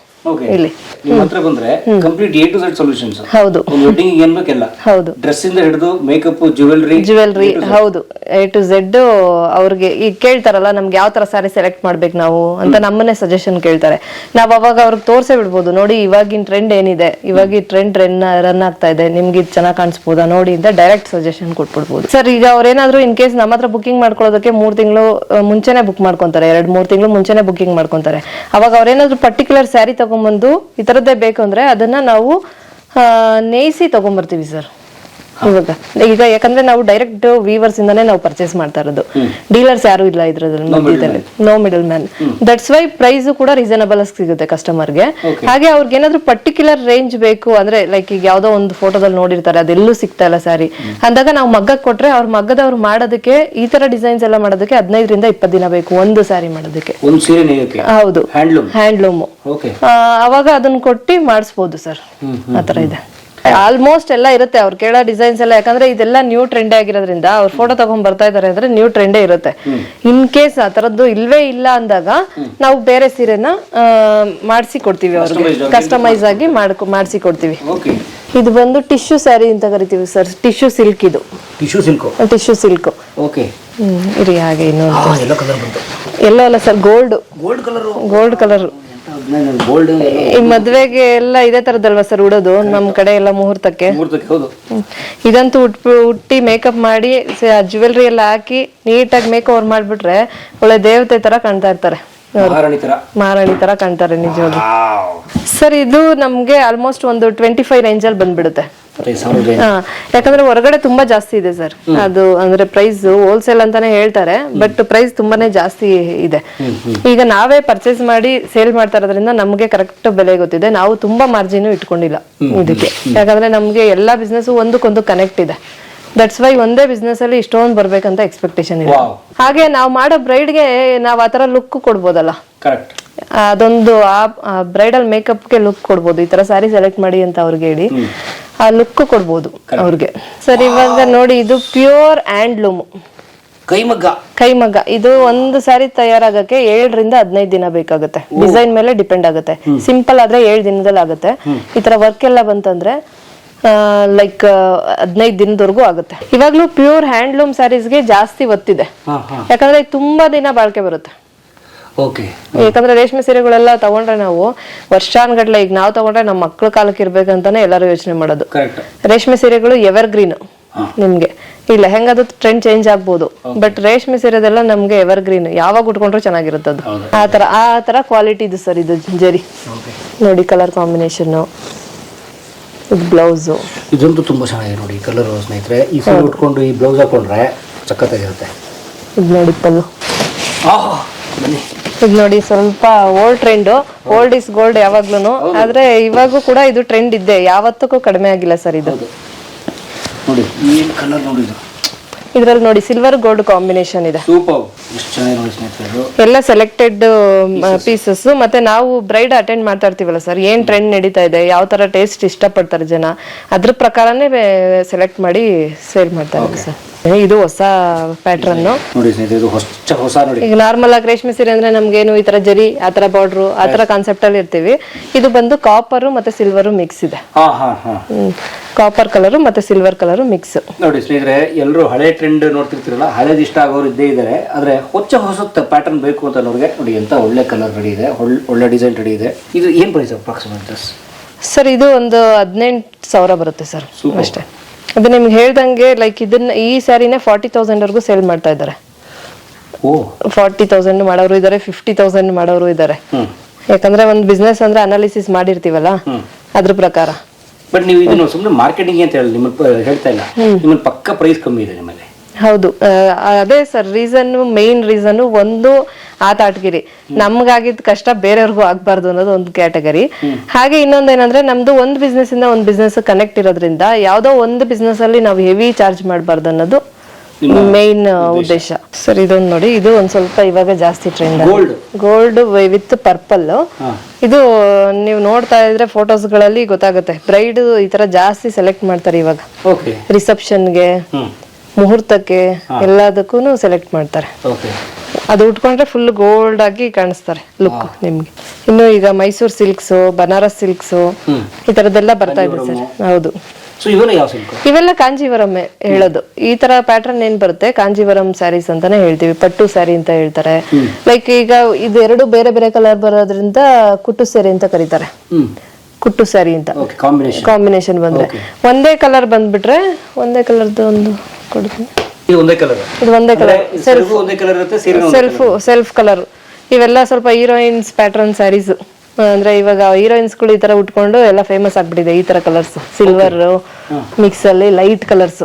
ಇಲ್ಲಿ. ನಿಮ್ಮ ಹತ್ರ ಬಂದ್ರೆ complete A to Z solutions ಹೌದು. ವೆಡ್ಡಿಂಗ್ ಏನ್ ಬೇಕೆಲ್ಲ? ಹೌದು. ಡ್ರೆಸ್ ಇಂದ ಹಿಡಿದು ಮೇಕಪ್ ಜ್ಯುವೆಲ್ರಿ ಜುವೆಲ್ರಿ ಹೌದು. ಎ ಟು ಝೆಡ್ ಅವ್ರಿಗೆ ಈಗ ಕೇಳ್ತಾರಲ್ಲ ನಮ್ಗೆ ಯಾವ ತರ ಸ್ಯಾರಿ ಸೆಲೆಕ್ಟ್ ಮಾಡ್ಬೇಕು ನಾವು ಅಂತ ನಮ್ಮನ್ನೇ ಸಜೆಷನ್ ಕೇಳ್ತಾರೆ. ನಾವ್ ಅವಾಗ ಅವ್ರಿಗೆ ತೋರ್ಸೇ ಬಿಡ್ಬೋದು ನೋಡಿ ಇವಾಗಿನ ಟ್ರೆಂಡ್ ಏನಿದೆ ಇವಾಗ ಈ ಟ್ರೆಂಡ್ ರನ್ ರನ್ ಆಗ್ತಾ ಇದೆ ನಿಮ್ಗೆ ಇದು ಚೆನ್ನಾಗಿ ಕಾಣಿಸ್ಬೋದಾ ನೋಡಿ ಅಂತ ಡೈರೆಕ್ಟ್ ಸಜೆಷನ್ ಕೊಟ್ಬಿಡ್ಬೋದು. ಸರ್ ಈಗ ಅವ್ರೇನಾದ್ರೂ ಇನ್ ಕೇಸ್ ನಮ್ಮ ಹತ್ರ ಬುಕಿಂಗ್ ಮಾಡ್ಕೊಳ್ಳೋದಕ್ಕೆ ಮೂರ್ ತಿಂಗಳು ಮುಂಚೆನೆ ಬುಕ್ ಮಾಡ್ಕೊಂತಾರೆ ಎರಡ್ ಮೂರ್ ತಿಂಗಳು ಮುಂಚೆನೆ ಬುಕಿಂಗ್ ಮಾಡ್ಕೊಂತಾರೆ. ಅವಾಗ ಅವ್ರೇನಾದ್ರೂ ಪರ್ಟಿಕ್ಯುಲರ್ ಸ್ಯಾರಿ ತಗೊಂಬಂದು ಈ ಥರದ್ದೇ ಬೇಕು ಅಂದರೆ ಅದನ್ನು ನಾವು ನೇಯಿಸಿ ತಗೊಂಬರ್ತೀವಿ ಸರ್. ಇವಾಗ ಈಗ ಯಾಕಂದ್ರೆ ನಾವು ಡೈರೆಕ್ಟ್ ವೀವರ್ಸ್ ಇಂದಾನೇ ನಾವು ಪರ್ಚೇಸ್ ಮಾಡ್ತಾ ಇರೋದು. ಡೀಲರ್ಸ್ ಯಾರು ಇಲ್ಲ ಇದ್ರಲ್ಲಿ ಮಧ್ಯದಲ್ಲಿ. No middle man that's why price ಕೂಡ ರೀಸನಬಲ್ ಸಿಗುತ್ತೆ ಕಸ್ಟಮರ್ಗೆ ಹಾಗೆ ಅವ್ರಿಗೆ ಏನಾದ್ರು ಪರ್ಟಿಕ್ಯುಲರ್ ರೇಂಜ್ ಬೇಕು ಅಂದ್ರೆ ಲೈಕ್ ಈಗ ಯಾವ್ದೋ ಒಂದು ಫೋಟೋದಲ್ಲಿ ನೋಡಿರ್ತಾರೆ ಅದೆಲ್ಲೂ ಸಿಗ್ತಾ ಇಲ್ಲ ಸಾರಿ ಅಂದಾಗ ನಾವು ಮಗ್ಗ ಕೊಟ್ರೆ ಅವ್ರ ಮಗ್ಗದ ಅವ್ರು ಮಾಡೋದಕ್ಕೆ ಈ ತರ ಡಿಸೈನ್ಸ್ ಎಲ್ಲ ಮಾಡೋದಕ್ಕೆ ಹದಿನೈದರಿಂದ ಇಪ್ಪತ್ತು ದಿನ ಬೇಕು ಒಂದು ಸಾರಿ ಮಾಡೋದಕ್ಕೆ ಹೌದು. ಹ್ಯಾಂಡ್ಲೂಮ್ ಅವಾಗ ಅದನ್ನ ಕೊಟ್ಟು ಮಾಡಿಸ್ಬೋದು ಸರ್. ಆತರ ಇದೆ. ಆಲ್ಮೋಸ್ಟ್ ಎಲ್ಲ ಇರುತ್ತೆ ಅವ್ರು ಕೇಳೋ ಡಿಸೈನ್ಸ್ ಎಲ್ಲ. ಯಾಕಂದ್ರೆ ಇದೆಲ್ಲ ನ್ಯೂ ಟ್ರೆಂಡ್ ಆಗಿರೋದ್ರಿಂದ ಅವ್ರು ಫೋಟೋ ತಗೊಂಡ್ ಬರ್ತಾ ಇದಾರೆ ಅಂದ್ರೆ ನ್ಯೂ ಟ್ರೆಂಡೇ ಇರುತ್ತೆ. ಇನ್ ಕೇಸ್ ಆ ತರದ್ದು ಇಲ್ವೇ ಇಲ್ಲ ಅಂದಾಗ ನಾವು ಬೇರೆ ಸೀರೆನ ಮಾಡಿಸಿ ಕೊಡ್ತೀವಿ ಅವ್ರಿಗೆ. ಕಸ್ಟಮೈಸ್ ಆಗಿ ಮಾಡ್ಕೊ ಮಾಡಿಸಿ ಕೊಡ್ತೀವಿ ಇದು ಬಂದು ಟಿಶ್ಯೂ ಸ್ಯಾರಿ ಅಂತ ಕರಿತೀವಿ ಸರ್ ಟಿಶ್ಯೂ ಸಿಲ್ಕ್ ಇದು. Tissue silk tissue silk okay ಇರಿ ಹಾಗೆ ಇನ್ನೊಂದು. ಎಲ್ಲೋ ಅಲ್ಲ sir gold gold colour gold colour gold ಈ ಮದ್ವೆಗೆ ಎಲ್ಲ ಇದೇ ತರದಲ್ವಾ ಸರ್ ಉಡೋದು? ನಮ್ ಕಡೆ ಎಲ್ಲ ಮುಹೂರ್ತಕ್ಕೆ? ಮುಹೂರ್ತಕ್ಕೆ ಹೌದು. ಹ್ಮ್. ಇದಂತೂ ಉಟ್ ಉಟ್ಟಿ ಮೇಕಪ್ ಮಾಡಿ ಜ್ಯುವೆಲ್ರಿ ಎಲ್ಲ ಹಾಕಿ ನೀಟಾಗಿ ಮೇಕ್ ಓವರ್ ಮಾಡ್ಬಿಟ್ರೆ ಒಳ್ಳೆ ದೇವತೆ ತರ ಕಾಣ್ತಾ ಇರ್ತಾರೆ. ಮಹಾರಾಣಿ ತರ ಕಾಣ್ತಾರೆ ನಿಜವಾಗ್ಲೂ. ಸರ್ ಇದು ನಮ್ಗೆ ಆಲ್ಮೋಸ್ಟ್ ಒಂದು ಟ್ವೆಂಟಿ ಫೈವ್ ರೇಂಜ್ ಅಲ್ಲಿ ಬಂದ್ಬಿಡುತ್ತೆ. ಯಾಕಂದ್ರೆ ಹೊರಗಡೆ ತುಂಬಾ ಜಾಸ್ತಿ ಇದೆ ಸರ್. ಅದು ಅಂದ್ರೆ ಪ್ರೈಸ್ ಹೋಲ್ಸೇಲ್ ಅಂತಾನೆ ಹೇಳ್ತಾರೆ ಬಟ್ ಪ್ರೈಸ್ ತುಂಬಾನೇ ಜಾಸ್ತಿ ಇದೆ. ಈಗ ನಾವೇ ಪರ್ಚೇಸ್ ಮಾಡಿ ಸೇಲ್ ಮಾಡ್ತಾ ಇರೋದ್ರಿಂದ ನಮ್ಗೆ ಕರೆಕ್ಟ್ ಬೆಲೆ ಗೊತ್ತಿದೆ. ನಾವು ತುಂಬಾ ಮಾರ್ಜಿನ್ ಇಟ್ಕೊಂಡಿಲ್ಲ ಇದಕ್ಕೆ. ಯಾಕಂದ್ರೆ ನಮ್ಗೆ ಎಲ್ಲಾ ಬಿಸ್ನೆಸ್ ಒಂದಕ್ಕೊಂದು ಕನೆಕ್ಟ್ ಇದೆ. ದಟ್ಸ್ ವೈ ಒಂದೇ ಬಿಸ್ನೆಸ್ ಅಲ್ಲಿ ಇಷ್ಟೊಂದು ಬರ್ಬೇಕಂತ ಎಕ್ಸ್ಪೆಕ್ಟೇಷನ್ ಇದೆ. ಹಾಗೆ ನಾವು ಮಾಡೋ ಬ್ರೈಡ್ಗೆ ನಾವು ಆತರ ಲುಕ್ ಕೊಡ್ಬೋದಲ್ಲ? ಕರೆಕ್ಟ್ ಅದೊಂದು ಆ ಬ್ರೈಡಲ್ ಮೇಕಪ್ಗೆ ಲುಕ್ ಕೊಡ್ಬೋದು. ಈ ತರ ಸ್ಯಾರಿ ಸೆಲೆಕ್ಟ್ ಮಾಡಿ ಅಂತ ಅವ್ರಿಗೆ ಹೇಳಿ ಆ ಲುಕ್ ಕೊಡ್ಬೋದು ಅವ್ರಿಗೆ. ಸರಿ ಇವಾಗ ನೋಡಿ ಇದು ಪ್ಯೂರ್ ಹ್ಯಾಂಡ್ಲೂಮ್ ಕೈಮಗ್ಗ. ಕೈಮಗ್ಗ. ಇದು ಒಂದು ಸಾರಿ ತಯಾರಾಗಕ್ಕೆ ಏಳರಿಂದ ಹದಿನೈದು ದಿನ ಬೇಕಾಗುತ್ತೆ. ಡಿಸೈನ್ ಮೇಲೆ ಡಿಪೆಂಡ್ ಆಗುತ್ತೆ. ಸಿಂಪಲ್ ಆದ್ರೆ ಏಳು ದಿನದಲ್ಲಿ ಆಗುತ್ತೆ. ಈ ತರ ವರ್ಕ್ ಎಲ್ಲ ಬಂತಂದ್ರೆ ಲೈಕ್ ಹದಿನೈದು ದಿನದವರೆಗೂ ಆಗುತ್ತೆ. ಇವಾಗ್ಲೂ ಪ್ಯೂರ್ ಹ್ಯಾಂಡ್ಲೂಮ್ ಸ್ಯಾರೀಸ್ಗೆ ಜಾಸ್ತಿ ಒತ್ತಿದೆ. ಯಾಕಂದ್ರೆ ತುಂಬಾ ದಿನ ಬಾಳ್ಕೆ ಬರುತ್ತೆ. ಯಾಕಂದ್ರೆ ರೇಷ್ಮೆ ಸೀರೆಗಳೆಲ್ಲ ತಗೊಂಡ್ರೆ ನಾವು ವರ್ಷಾನ್ಗಟ್ಲೆ ಈಗ ನಾವು ತಗೊಂಡ್ರೆ ನಮ್ಮ ಮಕ್ಳ ಕಾಲಕ್ಕೆ ಇರ್ಬೇಕಂತಾನೆ ಎಲ್ಲರೂ ಯೋಚನೆ ಮಾಡೋದು. ರೇಷ್ಮೆ ಸೀರೆಗಳು ಎವರ್ ಗ್ರೀನ್ ನಿಮ್ಗೆ. ಇಲ್ಲ ಲೆಹೆಂಗಾದ ಟ್ರೆಂಡ್ ಚೇಂಜ್ ಆಗ್ಬೋದು. ಬಟ್ ರೇಷ್ಮೆ ಸೀರೆದೆಲ್ಲ ನಮ್ಗೆ ಎವರ್ ಗ್ರೀನ್ ಯಾವಾಗ ಉಟ್ಕೊಂಡ್ರು ಚೆನ್ನಾಗಿರುತ್ತೆ ಅದು. ಆ ತರ ಆ ತರ ಕ್ವಾಲಿಟಿ ಇದು ಸರ್ ಇದು ಜರಿ. ನೋಡಿ ಕಲರ್ ಕಾಂಬಿನೇಷನ್ ಇದು ಬ್ಲೌಸು ಇದಂತೂ ತುಂಬಾ ಚೆನ್ನಾಗಿದೆ ನೋಡಿ ಕಲರ್ ಸ್ನೇಹಿತರೆ. ಈ ಸೀರೆ ಉಟ್ಕೊಂಡು ಈ ಬ್ಲೌಸ್ ಹಾಕೊಂಡ್ರೆ ಸಖತ್ತಾಗಿರುತ್ತೆ. ಇದು ನೋಡಿ ಪಲ್ಲು ಆಹ್ ಬನ್ನಿ. ಇದು ನೋಡಿ ಸ್ವಲ್ಪ old trend old is gold ಯಾವಾಗ್ಲೂ ಆದ್ರೆ ಇವಾಗೂ ಕೂಡ ಇದು ಟ್ರೆಂಡ್ ಇದ್ದೆ ಯಾವತ್ತಕ್ಕೂ ಕಡಿಮೆ ಆಗಿಲ್ಲ ಸರ್ ಇದು. ನೋಡಿ ಏನು ಕಲರ್ ನೋಡಿ ಇದು ಇದ್ರಲ್ಲಿ ನೋಡಿ ಸಿಲ್ವರ್ ಗೋಲ್ಡ್ ಕಾಂಬಿನೇಷನ್ ಇದೆ. ಸೂಪರ್ ಎಷ್ಟು ಚೆನ್ನಾಗಿ ನೋಡಿ ಸ್ನೇಹಿತರೆ ಎಲ್ಲ ಸೆಲೆಕ್ಟೆಡ್ ಪೀಸಸ್ ಮತ್ತೆ ನಾವು ಬ್ರೈಡ್ ಅಟೆಂಡ್ ಮಾಡ್ತಾ ಇರ್ತೀವಲ್ಲ ಸರ್ ಏನ್ ಟ್ರೆಂಡ್ ನಡೀತಾ ಇದೆ ಯಾವ ತರ ಟೇಸ್ಟ್ ಇಷ್ಟಪಡ್ತಾರೆ ಜನ ಅದ್ರ ಪ್ರಕಾರನೇ ಸೆಲೆಕ್ಟ್ ಮಾಡಿ ಸೇಲ್ ಮಾಡ್ತಾರೆ ಸರ್ ಇದು ಹೊಸ ಪ್ಯಾಟರ್ನ್ ನೋಡಿ ಸ್ನೇಹಿತರೆ ಇದು ಹೊಸ ಹೊಸ ನೋಡಿ. ಈಗ ನಾರ್ಮಲ್ ಆಗಿ ರೇಷ್ಮೆ ಸೀರೆ ಅಂದ್ರೆ ನಮ್ಗೇನು ಈ ತರ ಜರಿ ಆ ತರ ಬಾರ್ಡ್ರು ಆ ತರ ಕಾನ್ಸೆಪ್ಟ್ ಅಲ್ಲಿ ಇರ್ತೀವಿ. ಇದು ಬಂದು ಕಾಪರ್ ಮತ್ತೆ ಸಿಲ್ವರ್ ಮಿಕ್ಸ್ ಇದೆ. ಹಾ ಹಾ ಹಾ. ಕಾಪರ್ ಕಲರ್ ಮತ್ತೆ ಸಿಲ್ವರ್ ಕಲರ್ ಮಿಕ್ಸ್ ನೋಡಿ ಸ್ನೇಹಿತರೆ ಎಲ್ಲರೂ ಹಳೆ ಟ್ರೆಂಡ್ ನೋಡ್ತಿರ್ತಿರಲ್ಲ ಹಳೇದು ಇಷ್ಟ ಆಗೋರು ಇದ್ದೇ ಇದ್ದಾರೆ ಆದ್ರೆ ಹೊಚ್ಚ ಹೊಸ ಪ್ಯಾಟರ್ನ್ ಬೇಕು ಅಂತ ಅವ್ರಿಗೆ ನೋಡಿ ಎಂತ ಒಳ್ಳೆ ಕಲರ್ ರೆಡಿ ಇದೆ ಒಳ್ಳೆ- ಡಿಸೈನ್ ರೆಡಿ ಇದೆ. ಇದು ಏನ್ ಪ್ರೈಸ್ ಅಪ್ರಾಕ್ಸಿಮೇಟ್ ಸರ್ ಇದು ಒಂದು ಹದಿನೆಂಟು ಸಾವಿರ ಬರುತ್ತೆ ಸರ್. ಅಷ್ಟೇ. ಅದು ನಿಮ್ಗೆ ಹೇಳ್ದಂಗೆ ಲೈಕ್ ಇದನ್ನ ಈ ಸ್ಯಾರಿನೇ ಫಾರ್ಟಿ ತೌಸಂಡ್ ವರ್ಗೂ ಸೇಲ್ ಮಾಡ್ತಾ ಇದ್ದಾರೆ. ಓ. ಫಾರ್ಟಿ ತೌಸಂಡ್ ಮಾಡೋರು ಇದ್ದಾರೆ ಫಿಫ್ಟಿ ತೌಸಂಡ್ ಮಾಡೋರು ಇದ್ದಾರೆ. ಯಾಕಂದ್ರೆ ಒಂದು ಬಿಸ್ನೆಸ್ ಅಂದ್ರೆ ಅನಾಲಿಸಿಸ್ ಮಾಡಿರ್ತೀವಲ್ಲ? ಅದ್ರ ಪ್ರಕಾರ. ಬಟ್ ನೀವು ಇದನ್ನು ಸುಮ್ಮನೆ ಮಾರ್ಕೆಟಿಂಗ್ ಅಂತ ಹೇಳಿ ನಿಮ್ಮ ಹೇಳ್ತಾ ಇಲ್ಲ. ನಿಮ್ಮ ಪಕ್ಕ ಪ್ರೈಸ್ ಕಮ್ಮಿ ಇದೆ ನಿಮ್ಮಲ್ಲಿ. ಹೌದು. ಅದೇ ಸರ್ ರೀಸನ್ ಮೇನ್ ರೀಸನ್ ಒಂದು ಆ ತಾಟ್ಗಿರಿ. ನಮ್ಗಾಗಿದ್ ಕಷ್ಟ ಬೇರೆಯವ್ರಿಗೂ ಆಗ್ಬಾರ್ದು ಅನ್ನೋದು ಒಂದು ಕ್ಯಾಟಗರಿ. ಹಾಗೆ ಇನ್ನೊಂದೇನಂದ್ರೆ ನಮ್ದು ಒಂದ್ ಬಿಸ್ನೆಸ್ ಇಂದ ಒಂದ್ ಬಿಸ್ನೆಸ್ ಕನೆಕ್ಟ್ ಇರೋದ್ರಿಂದ ಯಾವ್ದೋ ಒಂದು ಬಿಸ್ನೆಸ್ ಅಲ್ಲಿ ನಾವು ಹೆವಿ ಚಾರ್ಜ್ ಮಾಡಬಾರ್ದು ಅನ್ನೋದು ಮೇನ್ ಉದ್ದೇಶ. ಸರ್ ಇದೊಂದು ನೋಡಿ ಇದು ಒಂದ್ ಸ್ವಲ್ಪ ಇವಾಗ ಜಾಸ್ತಿ ಟ್ರೆಂಡ್ ಗೋಲ್ಡ್ ವಿತ್ ಪರ್ಪಲ್ ಇದು ನೀವು ನೋಡ್ತಾ ಇದ್ರೆ ಫೋಟೋಸ್ಗಳಲ್ಲಿ ಗೊತ್ತಾಗುತ್ತೆ. ಬ್ರೈಡ್ ಈ ತರ ಜಾಸ್ತಿ ಸೆಲೆಕ್ಟ್ ಮಾಡ್ತಾರೆ ಇವಾಗ. ರಿಸೆಪ್ಷನ್ಗೆ ಮುಹೂರ್ತಕ್ಕೆ ಎಲ್ಲದಕ್ಕೂ ಸೆಲೆಕ್ಟ್ ಮಾಡ್ತಾರೆ. ಅದು ಉಟ್ಕೊಂಡ್ರೆ ಫುಲ್ ಗೋಲ್ಡ್ ಆಗಿ ಕಾಣಿಸ್ತಾರೆ ಲುಕ್ ನಿಮ್ಗೆ. ಇನ್ನು ಈಗ ಮೈಸೂರ್ ಸಿಲ್ಕ್ಸ್ ಬನಾರಸ್ ಸಿಲ್ಕ್ಸ್ ಈ ತರದೆಲ್ಲ ಬರ್ತಾ ಇದೆ ಸರ್. ಹೌದು. ಇವೆಲ್ಲ ಕಾಂಜೀವರಂ ಹೇಳೋದು. ಈ ತರ ಪ್ಯಾಟರ್ನ್ ಏನ್ ಬರುತ್ತೆ? ಕಾಂಜೀವರಂ ಸ್ಯಾರೀಸ್ ಅಂತಾನೆ ಹೇಳ್ತೀವಿ ಪಟ್ಟು ಸ್ಯಾರಿ ಅಂತ ಹೇಳ್ತಾರೆ. ಲೈಕ್ ಈಗ ಇದೆರಡು ಬೇರೆ ಬೇರೆ ಕಲರ್ ಬರೋದ್ರಿಂದ ಕುಟ್ಟು ಸ್ಯಾರಿ ಅಂತ ಕರೀತಾರೆ. ಕುಟ್ಟು ಸ್ಯಾರಿ ಅಂತ. ಕಾಂಬಿನೇಷನ್ ಬಂದ್ರೆ. ಒಂದೇ ಕಲರ್ ಬಂದ್ಬಿಟ್ರೆ ಒಂದೇ ಕಲರ್ದು ಒಂದು ಕೊಡ್ತೀನಿ. ಇದು ಒಂದೇ ಕಲರ್ ಇದು ಒಂದೇ ಕಲರ್ ಸೆಲ್ಫ್ ಒಂದೇ ಕಲರ್ ಇರುತ್ತೆ ಸೀರೆ ಸೆಲ್ಫ್ ಸೆಲ್ಫ್ ಕಲರ್ ಇವೆಲ್ಲ ಸ್ವಲ್ಪ ಹೀರೋಯಿನ್ಸ್ ಪ್ಯಾಟರ್ನ್ ಸ್ಯಾರೀಸ್ ಅಂದ್ರೆ ಇವಾಗ ಹೀರೋಯಿನ್ಸ್ಗಳು ಈ ತರ ಉಟ್ಕೊಂಡು ಎಲ್ಲ ಫೇಮಸ್ ಆಗ್ಬಿಟ್ಟಿದೆ ಈ ತರ ಕಲರ್ಸ್ ಸಿಲ್ವರ್ ಮಿಕ್ಸ್ ಅಲ್ಲಿ ಲೈಟ್ ಕಲರ್ಸ್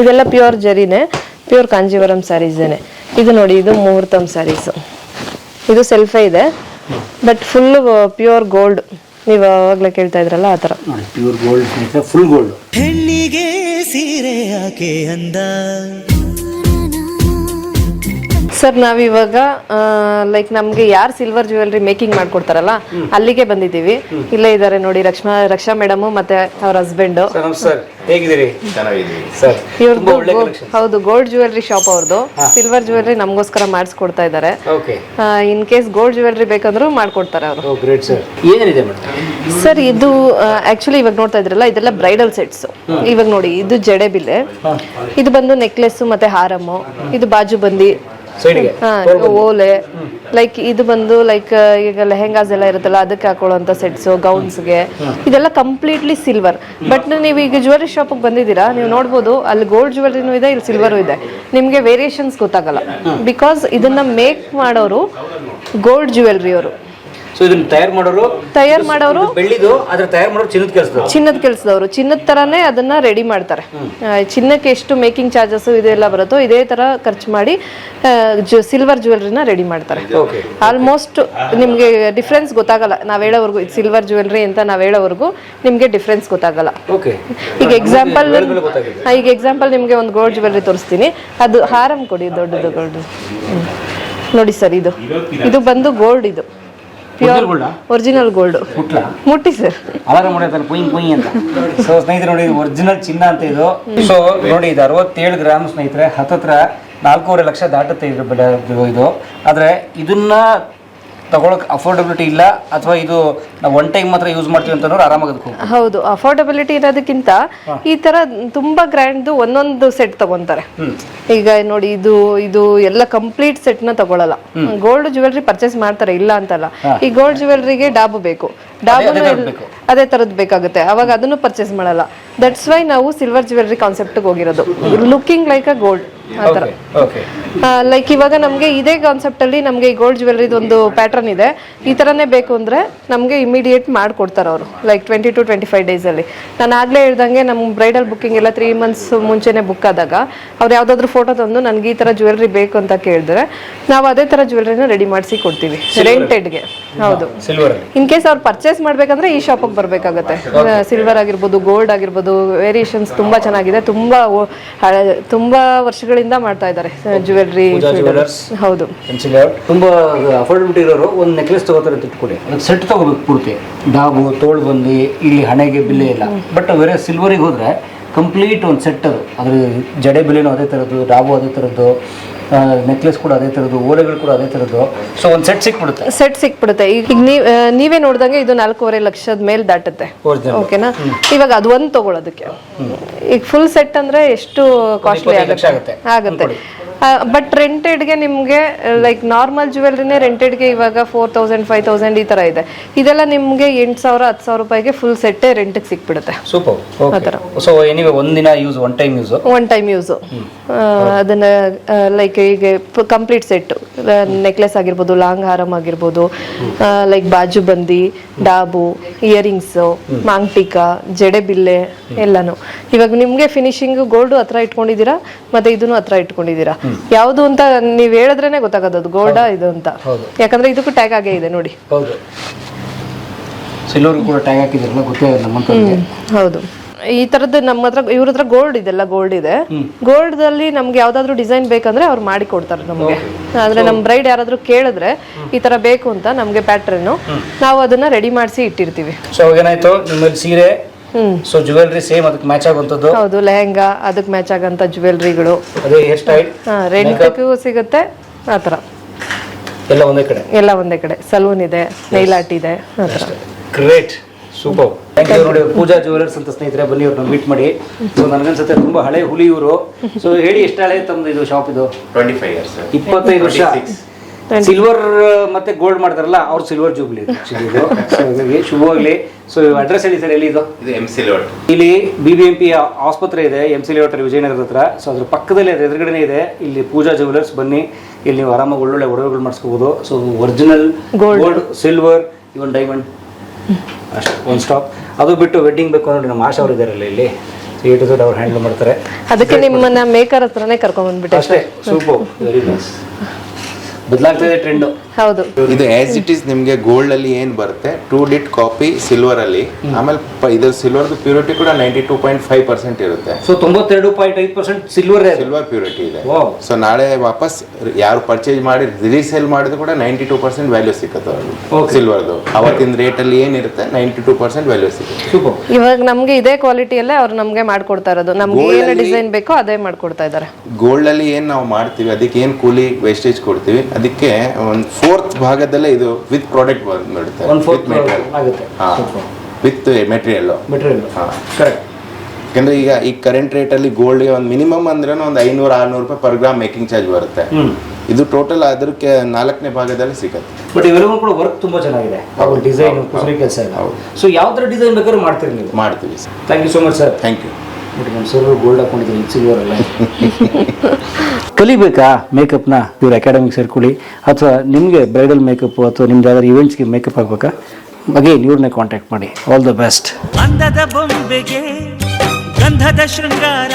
ಇದೆಲ್ಲ ಪ್ಯೂರ್ ಜರಿನೇ ಪ್ಯೂರ್ ಕಾಂಜೀವರಂ ಸ್ಯಾರೀಸೇನೆ ಇದು ನೋಡಿ ಇದು ಮುಹೂರ್ತಂ ಸ್ಯಾರೀಸ್ ಇದು ಸೆಲ್ಫೇ ಇದೆ. ಬಟ್ ಫುಲ್ ಪ್ಯೂರ್ ಗೋಲ್ಡ್ ನೀವು ಆವಾಗಲೇ ಕೇಳ್ತಾ ಇದ್ರಲ್ಲ ಆ ಥರ. ನೋಡಿ ಪ್ಯೂರ್ ಗೋಲ್ಡ್ ಫುಲ್ ಗೋಲ್ಡ್ ಹೆಣ್ಣಿಗೆ ಸೀರೆ ಯಾಕೆ ಅಂದ? ಸರ್ ನಾವಿವಾಗ ಲೈಕ್ ನಮಗೆ ಯಾರು ಸಿಲ್ವರ್ ಜ್ಯುವೆಲ್ರಿ ಮೇಕಿಂಗ್ ಮಾಡ್ಕೊಡ್ತಾರಲ್ಲ ಅಲ್ಲಿಗೆ ಬಂದಿದ್ದೀವಿ. ಇಲ್ಲೇ ಇದ್ದಾರೆ ನೋಡಿ ರಕ್ಷಾ ರಕ್ಷಾ ಮೇಡಮ್ ಮತ್ತೆ ಅವ್ರ ಹಸ್ಬೆಂಡ್ ಇವ್ರದ್ದು ಹೌದು ಗೋಲ್ಡ್ ಜ್ಯುವೆಲ್ರಿ ಶಾಪ್ ಅವ್ರದ್ದು ಸಿಲ್ವರ್ ಜ್ಯುವೆಲ್ರಿ ನಮಗೋಸ್ಕರ ಮಾಡಿಸ್ಕೊಡ್ತಾ ಇದ್ದಾರೆ okay in case gold jewellery ಬೇಕಂದ್ರೂ ಮಾಡ್ಕೊಡ್ತಾರೆ ಅವರು. ಓ ಗ್ರೇಟ್ ಸರ್ ಇದು ಆಕ್ಚುಲಿ ಇವಾಗ ನೋಡ್ತಾ ಇದ್ರಲ್ಲ ಇದೆಲ್ಲ ಬ್ರೈಡಲ್ ಸೆಟ್ಸ್ ಇವಾಗ ನೋಡಿ ಇದು ಜಡೆ ಬಿಲ್ಲೆ. ಇದು ಬಂದು ನೆಕ್ಲೆಸ್ ಮತ್ತೆ ಹಾರಮ್ಮು. ಇದು ಬಾಜು ಬಂದಿ ಓಲೆ ಲೈಕ್ ಇದು ಬಂದು ಲೈಕ್ ಈಗ ಲೆಹೆಂಗಾಸ್ ಎಲ್ಲ ಇರುತ್ತಲ್ಲ ಅದಕ್ಕೆ ಹಾಕೊಳ್ಳುವಂತ ಸೆಟ್ಸ್ ಗೌನ್ಸ್ಗೆ ಇದೆಲ್ಲ ಕಂಪ್ಲೀಟ್ಲಿ ಸಿಲ್ವರ್ ಬಟ್ ನೀವು ಈಗ ಜ್ಯುವೆಲರಿ ಶಾಪಿಗೆ ಬಂದಿದ್ದೀರಾ ನೀವು ನೋಡ್ಬೋದು ಅಲ್ಲಿ ಗೋಲ್ಡ್ ಜ್ಯುವೆಲರಿನೂ ಇದೆ ಇಲ್ಲಿ ಸಿಲ್ವರು ಇದೆ. ನಿಮಗೆ ವೇರಿಯೇಷನ್ಸ್ ಗೊತ್ತಾಗಲ್ಲ. ಬಿಕಾಸ್ ಇದನ್ನ ಮೇಕ್ ಮಾಡೋರು ಗೋಲ್ಡ್ ಜ್ಯುವೆಲ್ರಿ ಅವರು. ಸೊ ಇದನ್ನ ತಯಾರು ಮಾಡೋರು ತಯಾರು ಮಾಡೋರು ಬೆಳ್ಳಿದು ಆದ್ರೆ ತಯಾರು ಮಾಡೋರು ಚಿನ್ನದ ಕೆಲಸದವರು. ಚಿನ್ನದ ಕೆಲಸದವರು. ಚಿನ್ನದ ತರಾನೇ ಅದನ್ನ ರೆಡಿ ಮಾಡ್ತಾರೆ. ಚಿನ್ನಕ್ಕೆ ಎಷ್ಟು ಮೇಕಿಂಗ್ ಚಾರ್ಜಸ್ ಇದೆಲ್ಲ ಬರುತ್ತೋ ಇದೇ ತರ ಖರ್ಚು ಮಾಡಿ ಸಿಲ್ವರ್ ಜ್ಯುವೆಲ್ರಿನ ರೆಡಿ ಮಾಡ್ತಾರೆ. ಓಕೆ ಆಲ್ಮೋಸ್ಟ್ ನಿಮಗೆ ಡಿಫ್ರೆನ್ಸ್ ಗೊತ್ತಾಗಲ್ಲ. ನಾವ್ ಹೇಳೋವರೆಗೂ ಇದು ಸಿಲ್ವರ್ ಜ್ಯುವೆಲ್ರಿ ಅಂತ ನಾವ್ ಹೇಳೋವರೆಗೂ ನಿಮಗೆ ಡಿಫ್ರೆನ್ಸ್ ಗೊತ್ತಾಗಲ್ಲ. ಓಕೆ ಈಗ ಎಕ್ಸಾಂಪಲ್ ಈಗ ಎಕ್ಸಾಂಪಲ್ ನಿಮಗೆ ಒಂದು ಗೋಲ್ಡ್ ಜ್ಯುವೆಲ್ರಿ ತೋರಿಸ್ತೀನಿ. ಅದು ಹಾರಂ ಕೊಡಿ ದೊಡ್ಡದು ಗೋಲ್ಡ್ ನೋಡಿ ಸರ್ ಇದು. ಇದು ಬಂದು ಗೋಲ್ಡ್ ಇದು. ಪ್ಯೂರ್? ಒರಿಜಿನಲ್ ಗೋಲ್ಡ್ ಮುಟ್ಟಿ ಸರ್ ಅಲಾರಾಮ್ ಹೊಡೆಯುತ್ತಲ್ಲ ಪುಯ್ ಪುಯ್ ಅಂತ. ಸೊ ಸ್ನೇಹಿತರೆ ನೋಡಿ ಒರಿಜಿನಲ್ ಚಿನ್ನ ಅಂತ ಇದು. ಸೊ ನೋಡಿ ಇದು ಅರವತ್ತೇಳು ಗ್ರಾಮ್ ಸ್ನೇಹಿತರೆ ಹತ್ತತ್ರ ನಾಲ್ಕೂವರೆ ಲಕ್ಷ ದಾಟುತ್ತೆ ಇದ್ರ ಬೆಲೆ ಇದು. ಆದರೆ ಇದನ್ನ ತಗೊಳಕ್ ಅಫೋರ್ಡಬಿಲಿಟಿ ಇಲ್ಲ ಅಥವಾ ಇದು ನಾವು ಒನ್ ಟೈಮ್ ಮಾತ್ರ ಯೂಸ್ ಮಾಡ್ತೀವಿ ಅಂತಂದ್ರೆ ಆರಾಮಾಗಿ ಅದಕ್ಕೆ ಹೌದು ಅಫೋರ್ಡಬಿಲಿಟಿ ಇರೋದಕ್ಕಿಂತ ಈ ತರ ತುಂಬಾ ಗ್ರ್ಯಾಂಡ್ ಒಂದೊಂದು ಸೆಟ್ ತಗೊಂತಾರೆ. ಈಗ ನೋಡಿ ಇದು ಇದು ಎಲ್ಲ ಕಂಪ್ಲೀಟ್ ಸೆಟ್ನ ತಗೊಳಲ್ಲ. ಗೋಲ್ಡ್ ಜ್ಯುವೆಲ್ರಿ ಪರ್ಚೇಸ್ ಮಾಡ್ತಾರೆ ಇಲ್ಲ ಅಂತಲ್ಲ. ಈ ಗೋಲ್ಡ್ ಜ್ಯುವೆಲ್ರಿಗೆ ಡಾಬು ಬೇಕು. ಡಾಬುನು ಅದೇ ತರದ್ ಬೇಕಾಗುತ್ತೆ. ಅವಾಗ ಅದನ್ನು ಪರ್ಚೇಸ್ ಮಾಡಲ್ಲ. ದಟ್ಸ್ ವೈ ನಾವು ಸಿಲ್ವರ್ ಜ್ಯುವೆಲ್ರಿ ಕಾನ್ಸೆಪ್ಟ್ ಹೋಗಿರೋದು. ಲುಕಿಂಗ್ ಲೈಕ್ ಅ ಗೋಲ್ಡ್ ಆತರ ಲೈಕ್ ಇವಾಗ ನಮಗೆ ಇದೇ ಕಾನ್ಸೆಪ್ಟ್ ಅಲ್ಲಿ ನಮಗೆ ಈ ಗೋಲ್ಡ್ ಜ್ಯುವೆಲ್ರಿ ಒಂದು ಪ್ಯಾಟರ್ನ್ ಇದೆ. ಈ ತರನೇ ಬೇಕು ಅಂದ್ರೆ ನಮಗೆ ಇಮಿಡಿಯೇಟ್ ಮಾಡ್ಕೊಡ್ತಾರೆ ಅವರು. Like twenty two twenty five days ಅಲ್ಲಿ. ನಾನು ಆಗ್ಲೇ ಹೇಳ್ದಂಗೆ ನಮ್ಮ ಬ್ರೈಡಲ್ ಬುಕ್ಕಿಂಗ್ ಎಲ್ಲ ತ್ರೀ ಮಂತ್ಸ್ ಮುಂಚೆನೆ ಬುಕ್ ಆದಾಗ ಅವ್ರು ಯಾವ್ದಾದ್ರು ಫೋಟೋ ತಂದು ನನಗೆ ಈ ತರ ಜ್ಯುವೆಲ್ರಿ ಬೇಕು ಅಂತ ಕೇಳಿದ್ರೆ ನಾವು ಅದೇ ತರ ಜ್ಯುವೆಲ್ರಿನ ರೆಡಿ ಮಾಡಿಸಿ ಕೊಡ್ತೀವಿ. ರೆಂಟೆಡ್ಗೆ ಹೌದು. ಇನ್ ಕೇಸ್ ಅವ್ರು ಪರ್ಚೇಸ್ ಮಾಡ್ಬೇಕಂದ್ರೆ ಈ ಶಾಪಿಗೆ ಬರಬೇಕಾಗತ್ತೆ. ಸಿಲ್ವರ್ ಆಗಿರ್ಬೋದು ಗೋಲ್ಡ್ ಆಗಿರ್ಬೋದು ವೇರಿಯೇಷನ್ಸ್ ತುಂಬಾ ಚೆನ್ನಾಗಿದೆ. ತುಂಬಾ ತುಂಬಾ ವರ್ಷಗಳಿಂದ ಮಾಡ್ತಾ ಇದ್ದಾರೆ ಜ್ಯುವೆಲ್ರಿ jewelers. ಹೌದು. ತುಂಬ ಅಫೋರ್ಡಬಿಲಿಟಿ ಇರೋರು ಒಂದು ನೆಕ್ಲೆಸ್ ತಗೋತಾರೆ ಅಂತ ಇಟ್ಕೊಳ್ಳಿ ಸೆಟ್ ತಗೋಬೇಕು ಪೂರ್ತಿ. ಡಾಬು ತೋಳು ಬಂದು ಇಲ್ಲಿ ಹಣೆಗೆ ಬಿಲ್ಲೆ ಇಲ್ಲ. ಬಟ್ ಬೇರೆ ಸಿಲ್ವರಿಗೆ ಹೋದ್ರೆ ಕಂಪ್ಲೀಟ್ ಒಂದು ಸೆಟ್ ಅದು. ಅದ್ರ ಜಡೆ ಬಿಲ್ಲೆನೂ ಅದೇ ಥರದ್ದು ಡಾಬು ಅದೇ ಥರದ್ದು ನೆಕ್ಲೆಸ್ ಕೂಡ ಅದೇ ಥರದ್ದು ಓಲೆಗಳು ಕೂಡ ಅದೇ ಥರದ್ದು ಸೊ ಒಂದು ಸೆಟ್ ಸಿಕ್ಬಿಡುತ್ತೆ. ಸೆಟ್ ಸಿಕ್ಬಿಡುತ್ತೆ. ಈಗ ಈಗ ನೀವ್ ಆ, ನೀವೇ ನೋಡ್ದಂಗೆ ಇದು ನಾಲ್ಕೂವರೆ ಲಕ್ಷದ ಮೇಲೆ ದಾಟುತ್ತೆ. Original. ಓಕೆನಾ ಇವಾಗ ಅದು ಒಂದು ತಗೊಳ್ಳೋದಕ್ಕೆ ಈಗ ಫುಲ್ ಸೆಟ್ ಅಂದ್ರೆ ಎಷ್ಟು ಕಾಸ್ಟ್ಲಿ ಇಪ್ಪತ್ತೈದು ಲಕ್ಷ ಆಗುತ್ತೆ? ಆಗುತ್ತೆ. ಆಗುತ್ತೆ. ಬಟ್ ರೆಂಟೆಡ್ಗೆ ನಿಮಗೆ ಲೈಕ್ ನಾರ್ಮಲ್ ಜ್ಯುವೆಲ್ರಿನೇ ರೆಂಟೆಡ್ಗೆ ಇವಾಗ ಫೋರ್ ತೌಸಂಡ್ ಫೈವ್ ತೌಸಂಡ್ ಈ ತರ ಇದೆ. ಇದೆಲ್ಲ ನಿಮಗೆ ಎಂಟು ಸಾವಿರ ಹತ್ತು ಸಾವಿರ ರೂಪಾಯಿಗೆ ಫುಲ್ ಸೆಟ್ಟೇ ರೆಂಟಿಗೆ ಸಿಕ್ಬಿಡುತ್ತೆ. ಸೂಪರ್. ಓಕೆ ಸೊ ಎನಿವೆ ಒಂದಿನ use one time use one time use ಅದನ್ನ ಲೈಕ್ ಈಗ ಕಂಪ್ಲೀಟ್ ಸೆಟ್ ನೆಕ್ಲೆಸ್ ಆಗಿರ್ಬೋದು ಲಾಂಗ್ ಹಾರಮ್ ಆಗಿರ್ಬೋದು ಲೈಕ್ ಬಾಜು ಬಂದಿ ಡಾಬು ಇಯರಿಂಗ್ಸ್ ಮಾಂಗ್ಟಿಕಾ ಜಡೆ ಬಿಲ್ಲೆ ಎಲ್ಲಾನು. ಇವಾಗ ನಿಮ್ಗೆ ಫಿನಿಶಿಂಗ್ ಗೋಲ್ಡ್ ಹತ್ರ ಇಟ್ಕೊಂಡಿದ್ದೀರಾ? ಮತ್ತೆ ಇದನ್ನು ಹತ್ರ ಇಟ್ಕೊಂಡಿದ್ದೀರಾ? ಯಾವುದು ಅಂತ ನೀವ್ ಹೇಳಿದ್ರೇನೆ ಗೊತ್ತಾಗೋದು ಅದು ಗೋಲ್ಡ ಇದು ಅಂತ. ಯಾಕಂದ್ರೆ ಇದಕ್ಕೂ ಟ್ಯಾಗ್ ಆಗೇ ಇದೆ ನೋಡಿ. ಹೌದು. ಸಿಲ್ವರ್ಗೂ ಕೂಡ ಟ್ಯಾಗ್ ಹಾಕಿದಿರಲ್ಲ ಗೊತ್ತೇ ನಮ್ಮಂತವ್ರಿಗೆ ಹೌದು. ಈ ತರದ್ದು ನಮ್ಮ ಹತ್ರ ಇವ್ರ ಹತ್ರ ಗೋಲ್ಡ್ ಇದೆಲ್ಲ ಗೋಲ್ಡ್ ಇದೆ. ಗೋಲ್ಡ್ ಅಲ್ಲಿ ನಮ್ಗೆ ಯಾವ್ದಾದ್ರು ಡಿಸೈನ್ ಬೇಕಂದ್ರೆ ಅವ್ರು ಮಾಡಿ ಕೊಡ್ತಾರೆ ನಮ್ಗೆ. ಆದ್ರೆ ನಮ್ ಬ್ರೈಡ್ ಯಾರಾದ್ರೂ ಕೇಳಿದ್ರೆ ಈ ತರ ಬೇಕು ಅಂತ ನಮ್ಗೆ ಪ್ಯಾಟ್ರನ್ ನಾವು ಅದನ್ನ ರೆಡಿ ಮಾಡಿಸಿ ಇಟ್ಟಿರ್ತೀವಿ. ಸೊ ಏನಾಯ್ತು? ನಿಮ್ಮಲ್ಲಿ ಸೀರೆ ಸೊ ಜುವೆಲ್ರಿ ಸೇಮ್ ಅದಕ್ಕೆ ಮ್ಯಾಚ್ ಆಗುವಂತದ್ದು ಹೌದು ಲೆಹಂಗಾ ಅದಕ್ಕೆ ಮ್ಯಾಚ್ ಆಗಂತ ಜುವೆಲ್ರಿಗಳು ಅದೇ ಹೇರ್ ಸ್ಟೈಲ್ ರೆಂಟ್ಗೂ ಸಿಗುತ್ತೆ ಆ ಥರ. ಎಲ್ಲ ಒಂದೇ ಕಡೆ. ಎಲ್ಲ ಒಂದೇ ಕಡೆ. ಸಲೂನ್ ಇದೆ ನೈಲ್ ಆರ್ಟ್ ಇದೆ ಆ ಥರ. ಗ್ರೇಟ್ ಸೂಪರ್ ಥ್ಯಾಂಕ್ ಯು ನೋಡಿ ಪೂಜಾ ಜುವೆಲರ್ಸ್ ಅಂತ ಸ್ನೇಹಿತರೆ ಬನ್ನಿ ಅವ್ರನ್ನ ಮೀಟ್ ಮಾಡಿ. ಸೊ ನನಗನ್ಸುತ್ತೆ ತುಂಬಾ ಹಳೆ ಹುಲಿ ಇವರು. ಸೊ ಹೇಳಿ ಎಷ್ಟು ಹಳೆ ತಮ್ಮದು ಇದು ಶಾಪ್ ಇದು? ಟ್ವೆಂಟಿ ಫೈವ್ ಇಯರ್ಸ್ ಇಪ್ಪತ್ತೈದು ವರ್ಷ. ಸಿಲ್ವರ್ ಮತ್ತೆ ಗೋಲ್ಡ್ ಮಾಡ್ತಾರಲ್ಲ ಅವ್ರು ಸಿಲ್ವರ್ ಜೂಬ್ಲಿ ಇದು ಶುಭವಾಗ್ಲಿ ಸೊ ಅಡ್ರೆಸ್ ಹೇಳಿ ಸರ್ ಎಲ್ಲಿ ಇದು? ಇದು ಎಂ ಸಿ ಲೇಔಟ್ ಇಲ್ಲಿ ಬಿ ಬಿ ಎಂ ಪಿ ಆಸ್ಪತ್ರೆ ಇದೆ ಎಂ ಸಿ ಲೇಔಟ್ ವಿಜಯನಗರದ ಹತ್ರ. ಸೊ ಅದ್ರ ಪಕ್ಕದಲ್ಲಿ ಅದ್ರ ಎದುರುಗಡೆ ಇದೆ. ಇಲ್ಲಿ ಪೂಜಾ ಜುವೆಲರ್ಸ್ ಬನ್ನಿ. ಇಲ್ಲಿ ನೀವು ಆರಾಮಾಗಿ ಒಳ್ಳೊಳ್ಳೆ ಒಡವೆಗಳು ಮಾಡಿಸ್ಕೋಬಹುದು so original gold silver even diamond ಅಷ್ಟೇ ಒಂದು ಸ್ಟಾಪ್ ಅದು ಬಿಟ್ಟು ವೆಡ್ಡಿಂಗ್ ಬೇಕು ನೋಡಿ ನಮ್ಮ ಆಶಾ ಅವರು ಇದ್ದಾರಲ್ಲ ಇಲ್ಲಿ. ಎ ಟು ಝೆಡ್ ಅವ್ರು ಹ್ಯಾಂಡಲ್ ಮಾಡ್ತಾರೆ. ಅದಕ್ಕೆ ನಿಮ್ಮನ್ನ ಮೇಕರ್ ಹತ್ರನೇ ಕರ್ಕೊಂಡ್ ಬಂದ್ಬಿಟ್ಟೆ ಅಷ್ಟೇ ಸೂಪರ್ ವೆರಿ ನೈಸ್ ಬದಲಾಗ್ತಾ ಇದೆ ಟ್ರೆಂಡು ಹೌದು. ಇದು ಆಸ್ ಇಟ್ ಇಸ್ ನಿಮಗೆ ಗೋಲ್ಡ್ ಅಲ್ಲಿ ಏನ್ ಬರುತ್ತೆ? ಟೂ ಡಿಟ್ ಕಾಪಿ ಸಿಲ್ವರ್ ಅಲ್ಲಿ. ಆಮೇಲೆ ಇದು ಸಿಲ್ವರ್ದು ಪ್ಯೂರಿಟಿ ಕೂಡ ninety two point five percent ಇರುತ್ತೆ. ಸೊ ತೊಂಬತ್ತೆರಡು ಪಾಯಿಂಟ್ ಐದು ಪರ್ಸೆಂಟ್ ಸಿಲ್ವರ್ ಸಿಲ್ವರ್ ಪ್ಯೂರಿಟಿ ಇದೆ. ಸೊ ನಾಳೆ ವಾಪಸ್ ಯಾರು ಪರ್ಚೇಸ್ ಮಾಡಿ ರೀಸೇಲ್ ಮಾಡಿದ್ರು ಕೂಡ ನೈಂಟಿ ಟೂ ಪರ್ಸೆಂಟ್ ವ್ಯಾಲ್ಯೂ ಸಿಗುತ್ತೆ Okay. ಸಿಲ್ವರ್ದು ಅವತ್ತಿನ ರೇಟ್ ಅಲ್ಲಿ ಏನಿರುತ್ತೆ ನೈಂಟಿ ಟೂ ಪರ್ಸೆಂಟ್ ವ್ಯಾಲ್ಯೂ ಸಿಗುತ್ತೆ ಸೂಪರ್ ಇವಾಗ ನಮ್ಗೆ ಇದೇ ಕ್ವಾಲಿಟಿಯಲ್ಲೇ ಅವ್ರು ನಮ್ಗೆ ಮಾಡ್ಕೊಡ್ತಾ ಇರೋದು. ನಮ್ಗೆ ಏನು ಡಿಸೈನ್ ಬೇಕೋ ಅದೇ ಮಾಡ್ಕೊಡ್ತಾ ಇದ್ದಾರೆ ಗೋಲ್ಡ್ ಅಲ್ಲಿ ಏನ್ ನಾವು ಮಾಡ್ತೀವಿ ಅದಕ್ಕೆ ಏನ್ ಕೂಲಿ ವೇಸ್ಟೇಜ್ ಕೊಡ್ತೀವಿ ಅದಕ್ಕೆ ಒಂದು ಫೋರ್ತ್ ಭಾಗದಲ್ಲೇ ಇದು ವಿತ್ ಪ್ರಾಡಕ್ಟ್ ಬಂದ್ಬಿಡುತ್ತೆ ವಿತ್ ಮೆಟೀರಿಯಲ್ ಹಾ. ವಿತ್ ಮೆಟೀರಿಯಲ್ ಮೆಟೀರಿಯಲ್ ಹಾ. ಕರೆಕ್ಟ್ ಯಾಕಂದ್ರೆ ಈಗ ಈ ಕರೆಂಟ್ ರೇಟ್ ಅಲ್ಲಿ ಗೋಲ್ಡ್ಗೆ ಒಂದು ಮಿನಿಮಮ್ ಅಂದ್ರೆ ಒಂದು ಐನೂರು ಆರ್ನೂರು ರೂಪಾಯಿ ಪರ್ ಗ್ರಾಮ್ ಮೇಕಿಂಗ್ ಚಾರ್ಜ್ ಬರುತ್ತೆ. ಇದು ಟೋಟಲ್ ಅದಕ್ಕೆ ನಾಲ್ಕನೇ ಭಾಗದಲ್ಲಿ ಸಿಗುತ್ತೆ. ಬಟ್ ಇವೆಲ್ಲವೂ ಕೂಡ ವರ್ಕ್ ತುಂಬಾ ಚೆನ್ನಾಗಿದೆ. ಡಿಸೈನ್ ಕೆಲಸ ಇಲ್ಲ ಸೊ ಯಾವ ಥರ ಡಿಸೈನ್ ಬೇಕಾದ್ರೂ ಮಾಡ್ತೀರಿ ನೀವು. ಮಾಡ್ತೀವಿ sir. Thank you so much sir thank you ನಮ್ಮ ಗೋಲ್ಡ್ ಹಾಕೊಂಡಿದ್ದೀನಿ ಕಲಿಬೇಕಾ ಮೇಕಪ್ನ ಇವ್ರ ಅಕಾಡೆಮಿಗೆ ಸೇರ್ಕೊಳ್ಳಿ. ಅಥವಾ ನಿಮಗೆ ಬ್ರೈಡಲ್ ಮೇಕಪ್ ಅಥವಾ ನಿಮ್ದು ಯಾವ್ದಾದ್ರು ಇವೆಂಟ್ಸ್ಗೆ ಮೇಕಪ್ ಆಗಬೇಕಾ? ಅಗೇನ್ ಇವ್ರನ್ನೇ ಕಾಂಟ್ಯಾಕ್ಟ್ ಮಾಡಿ. ಆಲ್ ದ ಬೆಸ್ಟ್ ಅಂದದ ಬೊಂಬೆಗೆ ಗಂಧದ ಶೃಂಗಾರ.